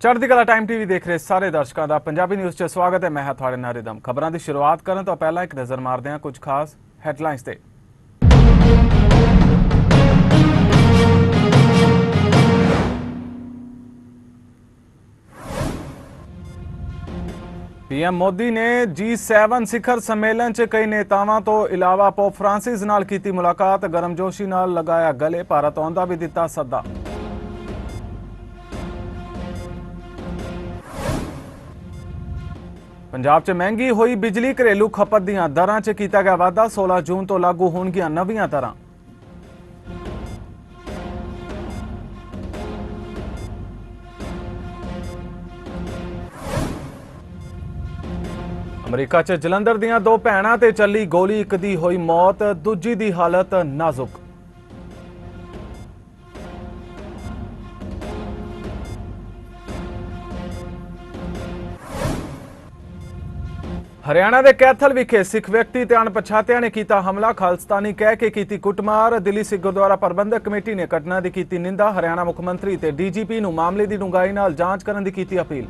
ਚੜ੍ਹਦੀ ਕਲਾ time TV ਦੇਖ ਰਹੇ ਸਾਰੇ ਦਰਸ਼ਕਾਂ ਦਾ ਪੰਜਾਬੀ ਨਿਊਜ਼ 'ਚ ਸਵਾਗਤ ਹੈ। ਮੈਂ ਹਾਂ ਤੁਹਾਡੇ ਨਾਲ ਰਿਦਮ। ਖਬਰਾਂ ਦੀ ਸ਼ੁਰੂਆਤ ਕਰਨ ਤੋਂ ਪਹਿਲਾਂ ਇੱਕ ਨਜ਼ਰ ਮਾਰਦੇ ਹਾਂ ਕੁਝ ਖਾਸ ਹੈਡਲਾਈਨਸ ਤੇ। ਪੀਐਮ ਮੋਦੀ ਨੇ G7 ਸਿਖਰ ਸੰਮੇਲਨ 'ਚ ਕਈ ਨੇਤਾਵਾਂ ਤੋਂ ਇਲਾਵਾ ਪੋਪ ਫ੍ਰਾਂਸਿਸ ਨਾਲ ਕੀਤੀ ਮੁਲਾਕਾਤ। ਗਰਮਜੋਸ਼ੀ ਨਾਲ ਲਗਾਇਆ ਗਲੇ। ਭਾਰਤ ਆਉਣ ਦਾ ਵੀ ਦਿੱਤਾ ਸੱਦਾ। ਪੰਜਾਬ 'ਚ ਮਹਿੰਗੀ ਹੋਈ ਬਿਜਲੀ ਘਰੇਲੂ ਖਪਤ ਦੀਆਂ ਦਰਾਂ 'ਚ ਕੀਤਾ ਗਿਆ ਵਾਧਾ 16 ਜੂਨ ਤੋਂ ਲਾਗੂ ਹੋਣਗੀਆਂ ਨਵੀਆਂ ਦਰਾਂ। ਅਮਰੀਕਾ 'ਚ ਜਲੰਧਰ ਦੀਆਂ ਦੋ ਭੈਣਾਂ ਤੇ ਚੱਲੀ ਗੋਲੀ, ਇੱਕ ਦੀ ਹੋਈ ਮੌਤ, ਦੂਜੀ ਦੀ ਹਾਲਤ ਨਾਜ਼ੁਕ। ਹਰਿਆਣਾ ਦੇ ਕੈਥਲ ਵਿਖੇ ਸਿੱਖ ਵਿਅਕਤੀ ਤੇ ਅਣਪਛਾਤਿਆਂ ਨੇ ਕੀਤਾ ਹਮਲਾ। ਖਾਲਸਤਾਨੀ ਕਹਿ ਕੇ ਕੀਤੀ ਕੁੱਟਮਾਰ। ਦਿੱਲੀ ਸਿੱਖ ਗੁਰਦੁਆਰਾ ਪ੍ਰਬੰਧਕ ਕਮੇਟੀ ਨੇ ਘਟਨਾ ਦੀ ਕੀਤੀ ਨਿੰਦਾ। ਹਰਿਆਣਾ ਮੁੱਖ ਮੰਤਰੀ ਤੇ ਡੀਜੀਪੀ ਨੂੰ ਮਾਮਲੇ ਦੀ ਡੂੰਘਾਈ ਨਾਲ ਜਾਂਚ ਕਰਨ ਦੀ ਕੀਤੀ ਅਪੀਲ।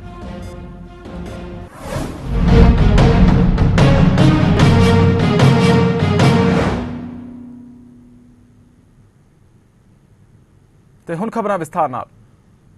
ਤੇ ਹੁਣ ਖਬਰਾਂ ਵਿਸਥਾਰ ਨਾਲ।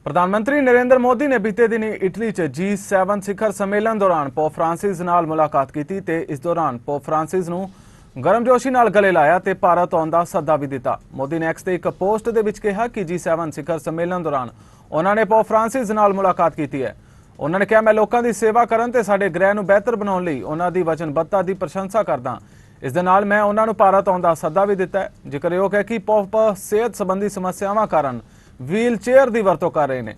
ਪ੍ਰਧਾਨ ਮੰਤਰੀ ਨਰਿੰਦਰ ਮੋਦੀ ਨੇ ਬੀਤੇ ਦਿਨੀ ਇਟਲੀ 'ਚ G7 ਸਿਖਰ ਸੰਮੇਲਨ ਦੌਰਾਨ ਪੋਪ ਫ੍ਰਾਂਸਿਸ ਨਾਲ ਮੁਲਾਕਾਤ ਕੀਤੀ ਤੇ ਇਸ ਦੌਰਾਨ ਪੋਪ ਫ੍ਰਾਂਸਿਸ ਨੂੰ ਗਰਮਜੋਸ਼ੀ ਨਾਲ ਗਲੇ ਲਾਇਆ ਤੇ ਭਾਰਤ ਆਉਣ ਦਾ ਸੱਦਾ ਵੀ ਦਿੱਤਾ। ਮੋਦੀ ਨੇ ਐਕਸ ਤੇ ਇੱਕ ਪੋਸਟ ਦੇ ਵਿੱਚ ਕਿਹਾ ਕਿ G7 ਸਿਖਰ ਸੰਮੇਲਨ ਦੌਰਾਨ ਉਹਨਾਂ ਨੇ ਪੋਪ ਫ੍ਰਾਂਸਿਸ ਨਾਲ ਮੁਲਾਕਾਤ ਕੀਤੀ ਹੈ। ਉਹਨਾਂ ਨੇ ਕਿਹਾ, ਮੈਂ ਲੋਕਾਂ ਦੀ ਸੇਵਾ ਕਰਨ ਤੇ ਸਾਡੇ ਗ੍ਰਹਿ ਨੂੰ ਬਿਹਤਰ ਬਣਾਉਣ ਲਈ ਉਹਨਾਂ ਦੀ ਵਚਨਬੱਧਤਾ ਦੀ ਪ੍ਰਸ਼ੰਸਾ ਕਰਦਾ ਇਸ ਦੇ ਨਾਲ ਮੈਂ ਉਹਨਾਂ ਨੂੰ ਭਾਰਤ ਆਉਣ ਦਾ ਸੱਦਾ ਵੀ ਦਿੱਤਾ ਹੈ। ਜ਼ਿਕਰਯੋਗ ਹੈ ਕਿ ਪੋਪ ਸਿਹਤ ਸੰਬੰਧੀ ਸਮੱਸਿਆਵਾਂ ਕਾਰਨ ਵੀਲ ਚੇਅਰ ਦੀ ਵਰਤੋਂ ਕਰ ਰਹੇ ਨੇ।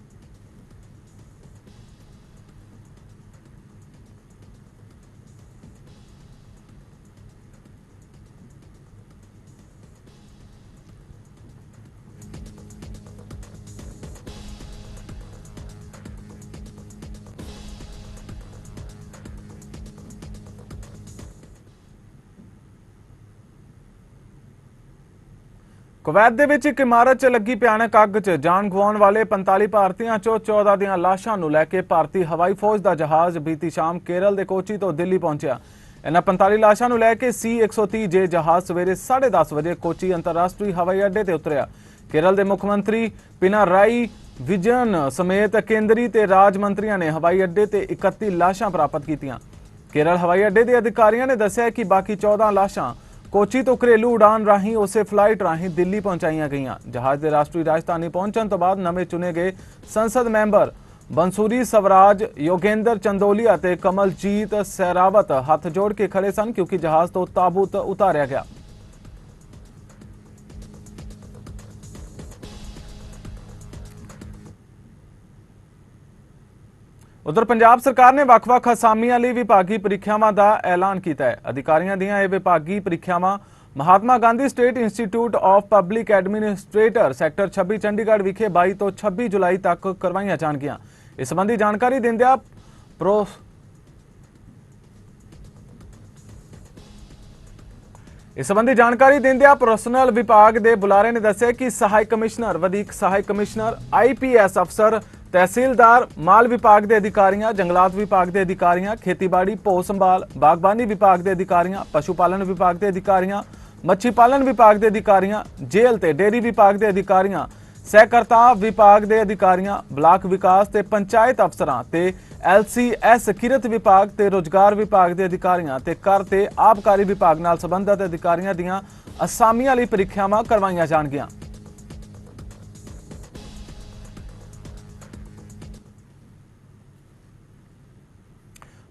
ਕੁਵੈਤ ਦੇ ਵਿੱਚ ਇੱਕ ਇਮਾਰਤ 'ਚ ਲੱਗੀ ਭਿਆਨਕ ਅੱਗ 'ਚ ਜਾਨ ਗਵਾਉਣ ਵਾਲੇ 45 ਭਾਰਤੀਆਂ 'ਚੋਂ 14 ਦੀਆਂ ਲਾਸ਼ਾਂ ਨੂੰ ਲੈ ਕੇ ਭਾਰਤੀ ਹਵਾਈ ਫੌਜ ਦਾ ਜਹਾਜ਼ ਬੀਤੀ ਸ਼ਾਮ ਕੇਰਲ ਦੇ ਕੋਚੀ ਤੋਂ ਦਿੱਲੀ ਪਹੁੰਚਿਆ। ਇਹਨਾਂ 45 ਲਾਸ਼ਾਂ ਨੂੰ ਲੈ ਕੇ C-130 ਜੇ ਜਹਾਜ਼ ਸਵੇਰੇ 10:30 ਵਜੇ ਕੋਚੀ ਅੰਤਰਰਾਸ਼ਟਰੀ ਹਵਾਈ ਅੱਡੇ ਤੇ ਉਤਰਿਆ। ਕੇਰਲ ਦੇ ਮੁੱਖ ਮੰਤਰੀ ਪਿਨਾਰਾਈ ਵਿਜਨ ਸਮੇਤ ਕੇਂਦਰੀ ਤੇ ਰਾਜ ਮੰਤਰੀਆਂ ਨੇ ਹਵਾਈ ਅੱਡੇ ਤੇ 31 ਲਾਸ਼ਾਂ ਪ੍ਰਾਪਤ ਕੀਤੀਆਂ। ਕੇਰਲ ਹਵਾਈ ਅੱਡੇ ਦੇ ਅਧਿਕਾਰੀਆਂ ਨੇ ਦੱਸਿਆ ਕਿ ਬਾਕੀ 14 ਲਾਸ਼ਾਂ ਕੋਚੀ ਤੋਂ ਘਰੇਲੂ ਉਡਾਨ ਰਾਹੀਂ ਉਸੇ ਫਲਾਈਟ ਰਾਹੀਂ ਦਿੱਲੀ ਪਹੁੰਚਾਈਆਂ ਗਈਆਂ। ਜਹਾਜ਼ ਦੇ ਰਾਸ਼ਟਰੀ ਰਾਜਧਾਨੀ ਪਹੁੰਚਣ ਤੋਂ ਬਾਅਦ ਨਵੇਂ ਚੁਣੇ ਗਏ ਸੰਸਦ ਮੈਂਬਰ ਬੰਸੂਰੀ ਸਵਰਾਜ, ਯੋਗੇਂਦਰ ਚੰਦੋਲੀਆ ਅਤੇ ਕਮਲਜੀਤ ਸਹਿਰਾਵਤ ਹੱਥ ਜੋੜ ਕੇ ਖੜੇ ਸਨ ਕਿਉਂਕਿ ਜਹਾਜ਼ ਤੋਂ ਤਾਬੂਤ ਉਤਾਰਿਆ ਗਿਆ। ਉਧਰ ਪੰਜਾਬ ਸਰਕਾਰ ਨੇ ਵੱਖ-ਵੱਖ ਅਸਾਮੀਆਂ ਲਈ ਵਿਭਾਗੀ ਪ੍ਰੀਖਿਆਵਾਂ ਦਾ ਐਲਾਨ ਕੀਤਾ ਹੈ। ਅਧਿਕਾਰੀਆਂ ਦੀਆਂ ਇਹ ਵਿਭਾਗੀ ਪ੍ਰੀਖਿਆਵਾਂ Mahatma Gandhi state institute of public administrator sector 26 Chandigarh ਵਿਖੇ 22 ਤੋਂ 26 ਜੁਲਾਈ ਤੱਕ ਕਰਵਾਈਆਂ ਜਾਣਗੀਆਂ। ਇਸ ਸੰਬੰਧੀ ਜਾਣਕਾਰੀ ਦਿੰਦਿਆਂ ਪ੍ਰੋ ਇਸ ਸੰਬੰਧੀ ਜਾਣਕਾਰੀ ਦਿੰਦਿਆਂ ਪਰਸਨਲ ਵਿਭਾਗ ਦੇ ਬੁਲਾਰੇ ਨੇ ਦੱਸਿਆ ਕਿ ਸਹਾਇਕ ਕਮਿਸ਼ਨਰ, ਵਧੀਕ ਸਹਾਇਕ ਕਮਿਸ਼ਨਰ ਆਈਪੀਐਸ ਅਫਸਰ ਤਹਿਸੀਲਦਾਰ, ਮਾਲ ਵਿਭਾਗ ਦੇ ਅਧਿਕਾਰੀਆਂ, ਜੰਗਲਾਤ ਵਿਭਾਗ ਦੇ ਅਧਿਕਾਰੀਆਂ, ਖੇਤੀਬਾੜੀ ਭੋ ਸੰਭਾਲ, ਬਾਗਬਾਨੀ ਵਿਭਾਗ ਦੇ ਅਧਿਕਾਰੀਆਂ ਪਸ਼ੂ ਪਾਲਣ ਵਿਭਾਗ ਦੇ ਅਧਿਕਾਰੀਆਂ ਮੱਛੀ ਪਾਲਣ ਵਿਭਾਗ ਦੇ ਅਧਿਕਾਰੀਆਂ, ਜੇਲ੍ਹ ਤੇ ਡੇਰੀ ਵਿਭਾਗ ਦੇ ਅਧਿਕਾਰੀਆਂ, ਸਹਿਕਾਰਤਾ ਵਿਭਾਗ ਦੇ ਅਧਿਕਾਰੀਆਂ, ਬਲਾਕ ਵਿਕਾਸ ਤੇ ਪੰਚਾਇਤ ਅਫਸਰਾਂ ਤੇ ਐਲਸੀਐਸ ਕਿਰਤ ਵਿਭਾਗ ਤੇ ਰੋਜ਼ਗਾਰ ਵਿਭਾਗ ਦੇ ਅਧਿਕਾਰੀਆਂ ਤੇ ਕਰ ਤੇ ਆਬਕਾਰੀ ਵਿਭਾਗ ਨਾਲ ਸੰਬੰਧਿਤ ਅਧਿਕਾਰੀਆਂ ਦੀਆਂ ਅਸਾਮੀਆਂ ਲਈ ਪ੍ਰੀਖਿਆਵਾਂ ਕਰਵਾਈਆਂ ਜਾਣਗੀਆਂ।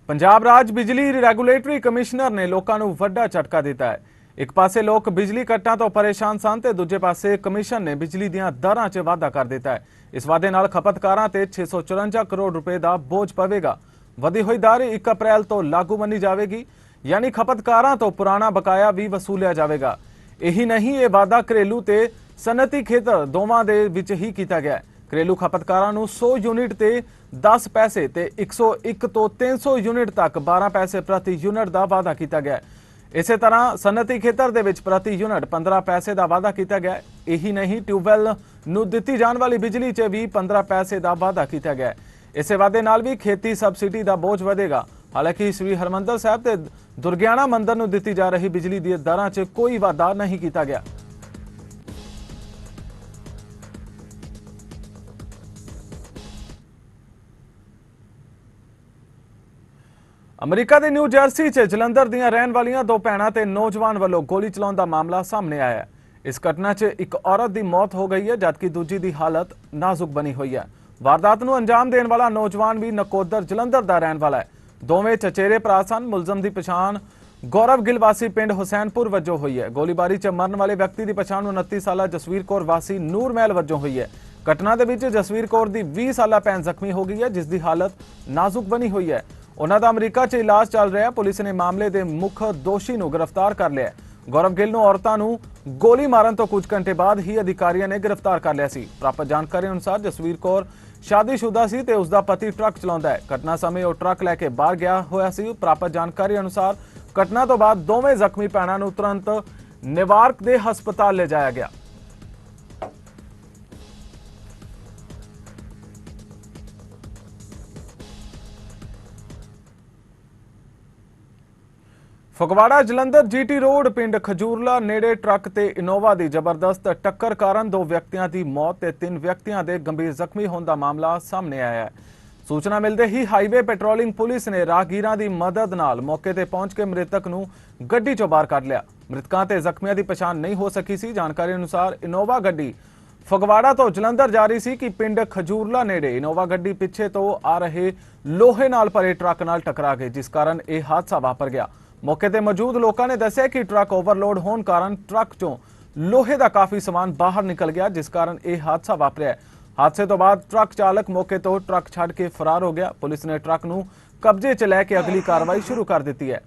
ਪੰਜਾਬ ਰਾਜ ਬਿਜਲੀ ਰੈਗੂਲੇਟਰੀ ਕਮਿਸ਼ਨਰ ਨੇ ਲੋਕਾਂ ਨੂੰ ਵੱਡਾ ਝਟਕਾ ਦਿੱਤਾ ਹੈ। ਇੱਕ ਪਾਸੇ ਲੋਕ ਬਿਜਲੀ ਕੱਟਾਂ ਤੋਂ ਪਰੇਸ਼ਾਨ ਸਨ ਤੇ ਦੂਜੇ ਪਾਸੇ ਕਮਿਸ਼ਨ ਨੇ ਬਿਜਲੀ ਦੀਆਂ ਦਰਾਂ 'ਚ ਵਾਧਾ ਕਰ ਦਿੱਤਾ ਹੈ। ਇਸ ਵਾਧੇ ਨਾਲ ਖਪਤਕਾਰਾਂ ਤੇ 654 ਕਰੋੜ ਰੁਪਏ ਦਾ ਬੋਝ ਪਵੇਗਾ। ਵਧੀ ਹੋਈ ਦਰ 1 ਅਪ੍ਰੈਲ ਤੋਂ ਲਾਗੂ ਮੰਨੀ ਜਾਵੇਗੀ, ਯਾਨੀ ਖਪਤਕਾਰਾਂ ਤੋਂ ਪੁਰਾਣਾ ਬਕਾਇਆ ਵੀ ਵਸੂਲਿਆ ਜਾਵੇਗਾ। ਇਹੀ ਨਹੀਂ, ਇਹ ਵਾਧਾ ਘਰੇਲੂ ਤੇ ਸਨਅਤੀ ਖੇਤਰ ਦੋਵਾਂ ਦੇ ਵਿੱਚ ਹੀ ਕੀਤਾ ਗਿਆ ਹੈ। ਘਰੇਲੂ ਖਪਤਕਾਰਾਂ ਨੂੰ 100 ਯੂਨਿਟ ਤੇ 10 ਪੈਸੇ ਤੇ 101 ਤੋਂ 300 ਯੂਨਿਟ ਤੱਕ 12 ਪੈਸੇ ਪ੍ਰਤੀ ਯੂਨਿਟ ਦਾ ਵਾਅਦਾ ਕੀਤਾ ਗਿਆ ਹੈ। ਇਸੇ ਤਰ੍ਹਾਂ ਸਨਅਤੀ ਖੇਤਰ ਦੇ ਵਿੱਚ ਪ੍ਰਤੀ ਯੂਨਿਟ 15 ਪੈਸੇ ਦਾ ਵਾਅਦਾ ਕੀਤਾ ਗਿਆ ਇਹੀ ਨਹੀਂ, ਟਿਊਬਵੈਲ ਨੂੰ ਦਿੱਤੀ ਜਾਣ ਵਾਲੀ ਬਿਜਲੀ 'ਚ ਵੀ 15 ਪੈਸੇ ਦਾ ਵਾਅਦਾ ਕੀਤਾ ਗਿਆ ਇਸੇ ਵਾਅਦੇ ਨਾਲ ਵੀ ਖੇਤੀ ਸਬਸਿਡੀ ਦਾ ਬੋਝ ਵਧੇਗਾ। ਹਾਲਾਂਕਿ ਸ੍ਰੀ ਹਰਮੰਦਰ ਸਾਹਿਬ ਤੇ ਦੁਰਗਿਆਣਾ ਮੰਦਰ ਨੂੰ ਦਿੱਤੀ ਜਾ ਰਹੀ ਬਿਜਲੀ ਦੀ ਦਰਾਂ 'ਚ ਕੋਈ ਵਾਧਾ ਨਹੀਂ ਕੀਤਾ ਗਿਆ। ਅਮਰੀਕਾ ਦੇ ਨਿਊ ਜਰਸੀ 'ਚ ਜਲੰਧਰ ਦੀਆਂ ਰਹਿਣ ਵਾਲੀਆਂ ਦੋ ਭੈਣਾਂ ਤੇ ਨੌਜਵਾਨ ਵੱਲੋਂ ਗੋਲੀ ਚਲਾਉਣ ਦਾ ਮਾਮਲਾ ਸਾਹਮਣੇ ਆਇਆ ਹੈ। ਇਸ ਘਟਨਾ 'ਚ ਇੱਕ ਔਰਤ ਦੀ ਮੌਤ ਹੋ ਗਈ ਹੈ, ਜਦਕਿ ਦੂਜੀ ਦੀ ਹਾਲਤ ਨਾਜ਼ੁਕ ਬਣੀ ਹੋਈ ਹੈ। ਵਾਰਦਾਤ ਨੂੰ ਅੰਜਾਮ ਦੇਣ ਵਾਲਾ ਨੌਜਵਾਨ ਵੀ ਨਕੋਦਰ ਜਲੰਧਰ ਦਾ ਰਹਿਣ ਵਾਲਾ ਹੈ। ਦੋਵੇਂ ਚਚੇਰੇ ਭਰਾ ਸਨ। ਮੁਲਜ਼ਮ ਦੀ ਪਛਾਣ ਗੌਰਵ ਗਿੱਲ ਵਾਸੀ ਪਿੰਡ ਹੁਸੈਨਪੁਰ ਵਜੋਂ ਹੋਈ ਹੈ। ਗੋਲੀਬਾਰੀ 'ਚ ਮਰਨ ਵਾਲੇ ਵਿਅਕਤੀ ਦੀ ਪਛਾਣ 29 ਸਾਲਾ ਜਸਵੀਰ ਕੌਰ ਵਾਸੀ ਨੂਰਮਹਿਲ ਵਜੋਂ ਹੋਈ ਹੈ। ਘਟਨਾ ਦੇ ਵਿੱਚ ਜਸਵੀਰ ਕੌਰ ਦੀ 20 ਸਾਲਾ ਭੈਣ ਜ਼ਖਮੀ ਹੋ ਗਈ ਹੈ, ਜਿਸ ਦੀ ਹਾਲਤ ਨਾਜ਼ੁਕ ਬਣੀ ਹੋਈ ਹੈ। ਉਹਨਾਂ ਦਾ ਅਮਰੀਕਾ 'ਚ ਇਲਾਜ ਚੱਲ ਰਿਹਾ ਹੈ। ਪੁਲਿਸ ਨੇ ਮਾਮਲੇ ਦੇ ਮੁੱਖ ਦੋਸ਼ੀ ਨੂੰ ਗ੍ਰਿਫਤਾਰ ਕਰ ਲਿਆ ਹੈ। ਗੌਰਵ ਗਿੱਲ ਨੂੰ ਔਰਤਾਂ ਨੂੰ ਗੋਲੀ ਮਾਰਨ ਤੋਂ ਕੁਝ ਘੰਟੇ ਬਾਅਦ ਹੀ ਅਧਿਕਾਰੀਆਂ ਨੇ ਗ੍ਰਿਫਤਾਰ ਕਰ ਲਿਆ ਸੀ। ਪ੍ਰਾਪਤ ਜਾਣਕਾਰੀ ਅਨੁਸਾਰ ਜਸਵੀਰ ਕੌਰ ਸ਼ਾਦੀशुदा ਸੀ ਤੇ ਉਸ ਦਾ ਪਤੀ ਟਰੱਕ ਚਲਾਉਂਦਾ ਹੈ। ਘਟਨਾ ਸਮੇਂ ਉਹ ਟਰੱਕ ਲੈ ਕੇ ਬਾਹਰ ਗਿਆ ਹੋਇਆ ਸੀ। ਪ੍ਰਾਪਤ ਜਾਣਕਾਰੀ ਅਨੁਸਾਰ ਘਟਨਾ ਤੋਂ ਬਾਅਦ ਦੋਵੇਂ ਜ਼ਖਮੀ ਭੈਣਾਂ ਨੂੰ ਤੁਰੰਤ ਨਿਵਾਰਕ ਦੇ ਹਸਪਤਾਲ ਲਿਜਾਇਆ ਗਿਆ। ਫਗਵਾੜਾ ਜਲੰਧਰ ਜੀਟੀ ਰੋਡ ਪਿੰਡ ਖਜੂਰਲਾ ਨੇੜੇ ਟਰੱਕ ਤੇ ਇਨੋਵਾ ਦੀ ਜ਼ਬਰਦਸਤ ਟੱਕਰ ਕਾਰਨ ਦੋ ਵਿਅਕਤੀਆਂ ਦੀ ਮੌਤ ਤੇ ਤਿੰਨ ਵਿਅਕਤੀਆਂ ਦੇ ਗੰਭੀਰ ਜ਼ਖਮੀ ਹੋਣ ਦਾ ਮਾਮਲਾ ਸਾਹਮਣੇ ਆਇਆ ਹੈ। ਸੂਚਨਾ ਮਿਲਦੇ ਹੀ ਹਾਈਵੇ ਪੈਟਰੋਲਿੰਗ ਪੁਲਿਸ ਨੇ ਰਾਹਗੀਰਾਂ ਦੀ ਮਦਦ ਨਾਲ ਮੌਕੇ ਤੇ ਪਹੁੰਚ ਕੇ ਮ੍ਰਿਤਕ ਨੂੰ ਗੱਡੀ ਚੋਂ ਬਾਹਰ ਕੱਢ ਲਿਆ। ਮ੍ਰਿਤਕਾਂ ਤੇ ਜ਼ਖਮੀਆਂ ਦੀ ਪਛਾਣ ਨਹੀਂ ਹੋ ਸਕੀ ਸੀ। ਜਾਣਕਾਰੀ ਅਨੁਸਾਰ ਇਨੋਵਾ ਗੱਡੀ ਫਗਵਾੜਾ ਤੋਂ ਜਲੰਧਰ ਜਾ ਰਹੀ ਸੀ ਕਿ ਪਿੰਡ ਖਜੂਰਲਾ ਨੇੜੇ ਇਨੋਵਾ ਗੱਡੀ ਪਿੱਛੇ ਤੋਂ ਆ ਰਹੇ ਲੋਹੇ ਨਾਲ ਭਰੇ ਟਰੱਕ ਨਾਲ ਟਕਰਾ ਗਈ, ਜਿਸ ਕਾਰਨ ਇਹ ਹਾਦਸਾ ਵਾਪਰ ਗਿਆ। ਮੌਕੇ ਤੇ ਮੌਜੂਦ ਲੋਕਾਂ ਨੇ ਦੱਸਿਆ ਕਿ ਟਰੱਕ ਓਵਰਲੋਡ ਹੋਣ ਕਾਰਨ ਟਰੱਕ ਚੋਂ ਲੋਹੇ ਦਾ ਕਾਫੀ ਸਮਾਨ ਬਾਹਰ ਨਿਕਲ ਗਿਆ ਜਿਸ ਕਾਰਨ ਇਹ ਹਾਦਸਾ ਵਾਪਰਿਆ ਹੈ। ਹਾਦਸੇ ਤੋਂ ਬਾਅਦ ਟਰੱਕ ਚਾਲਕ ਮੌਕੇ ਤੋਂ ਟਰੱਕ ਛੱਡ ਕੇ ਫਰਾਰ ਹੋ ਗਿਆ। ਪੁਲਿਸ ਨੇ ਟਰੱਕ ਨੂੰ ਕਬਜ਼ੇ 'ਚ ਲੈ ਕੇ ਅਗਲੀ ਕਾਰਵਾਈ ਸ਼ੁਰੂ ਕਰ ਦਿੱਤੀ ਹੈ।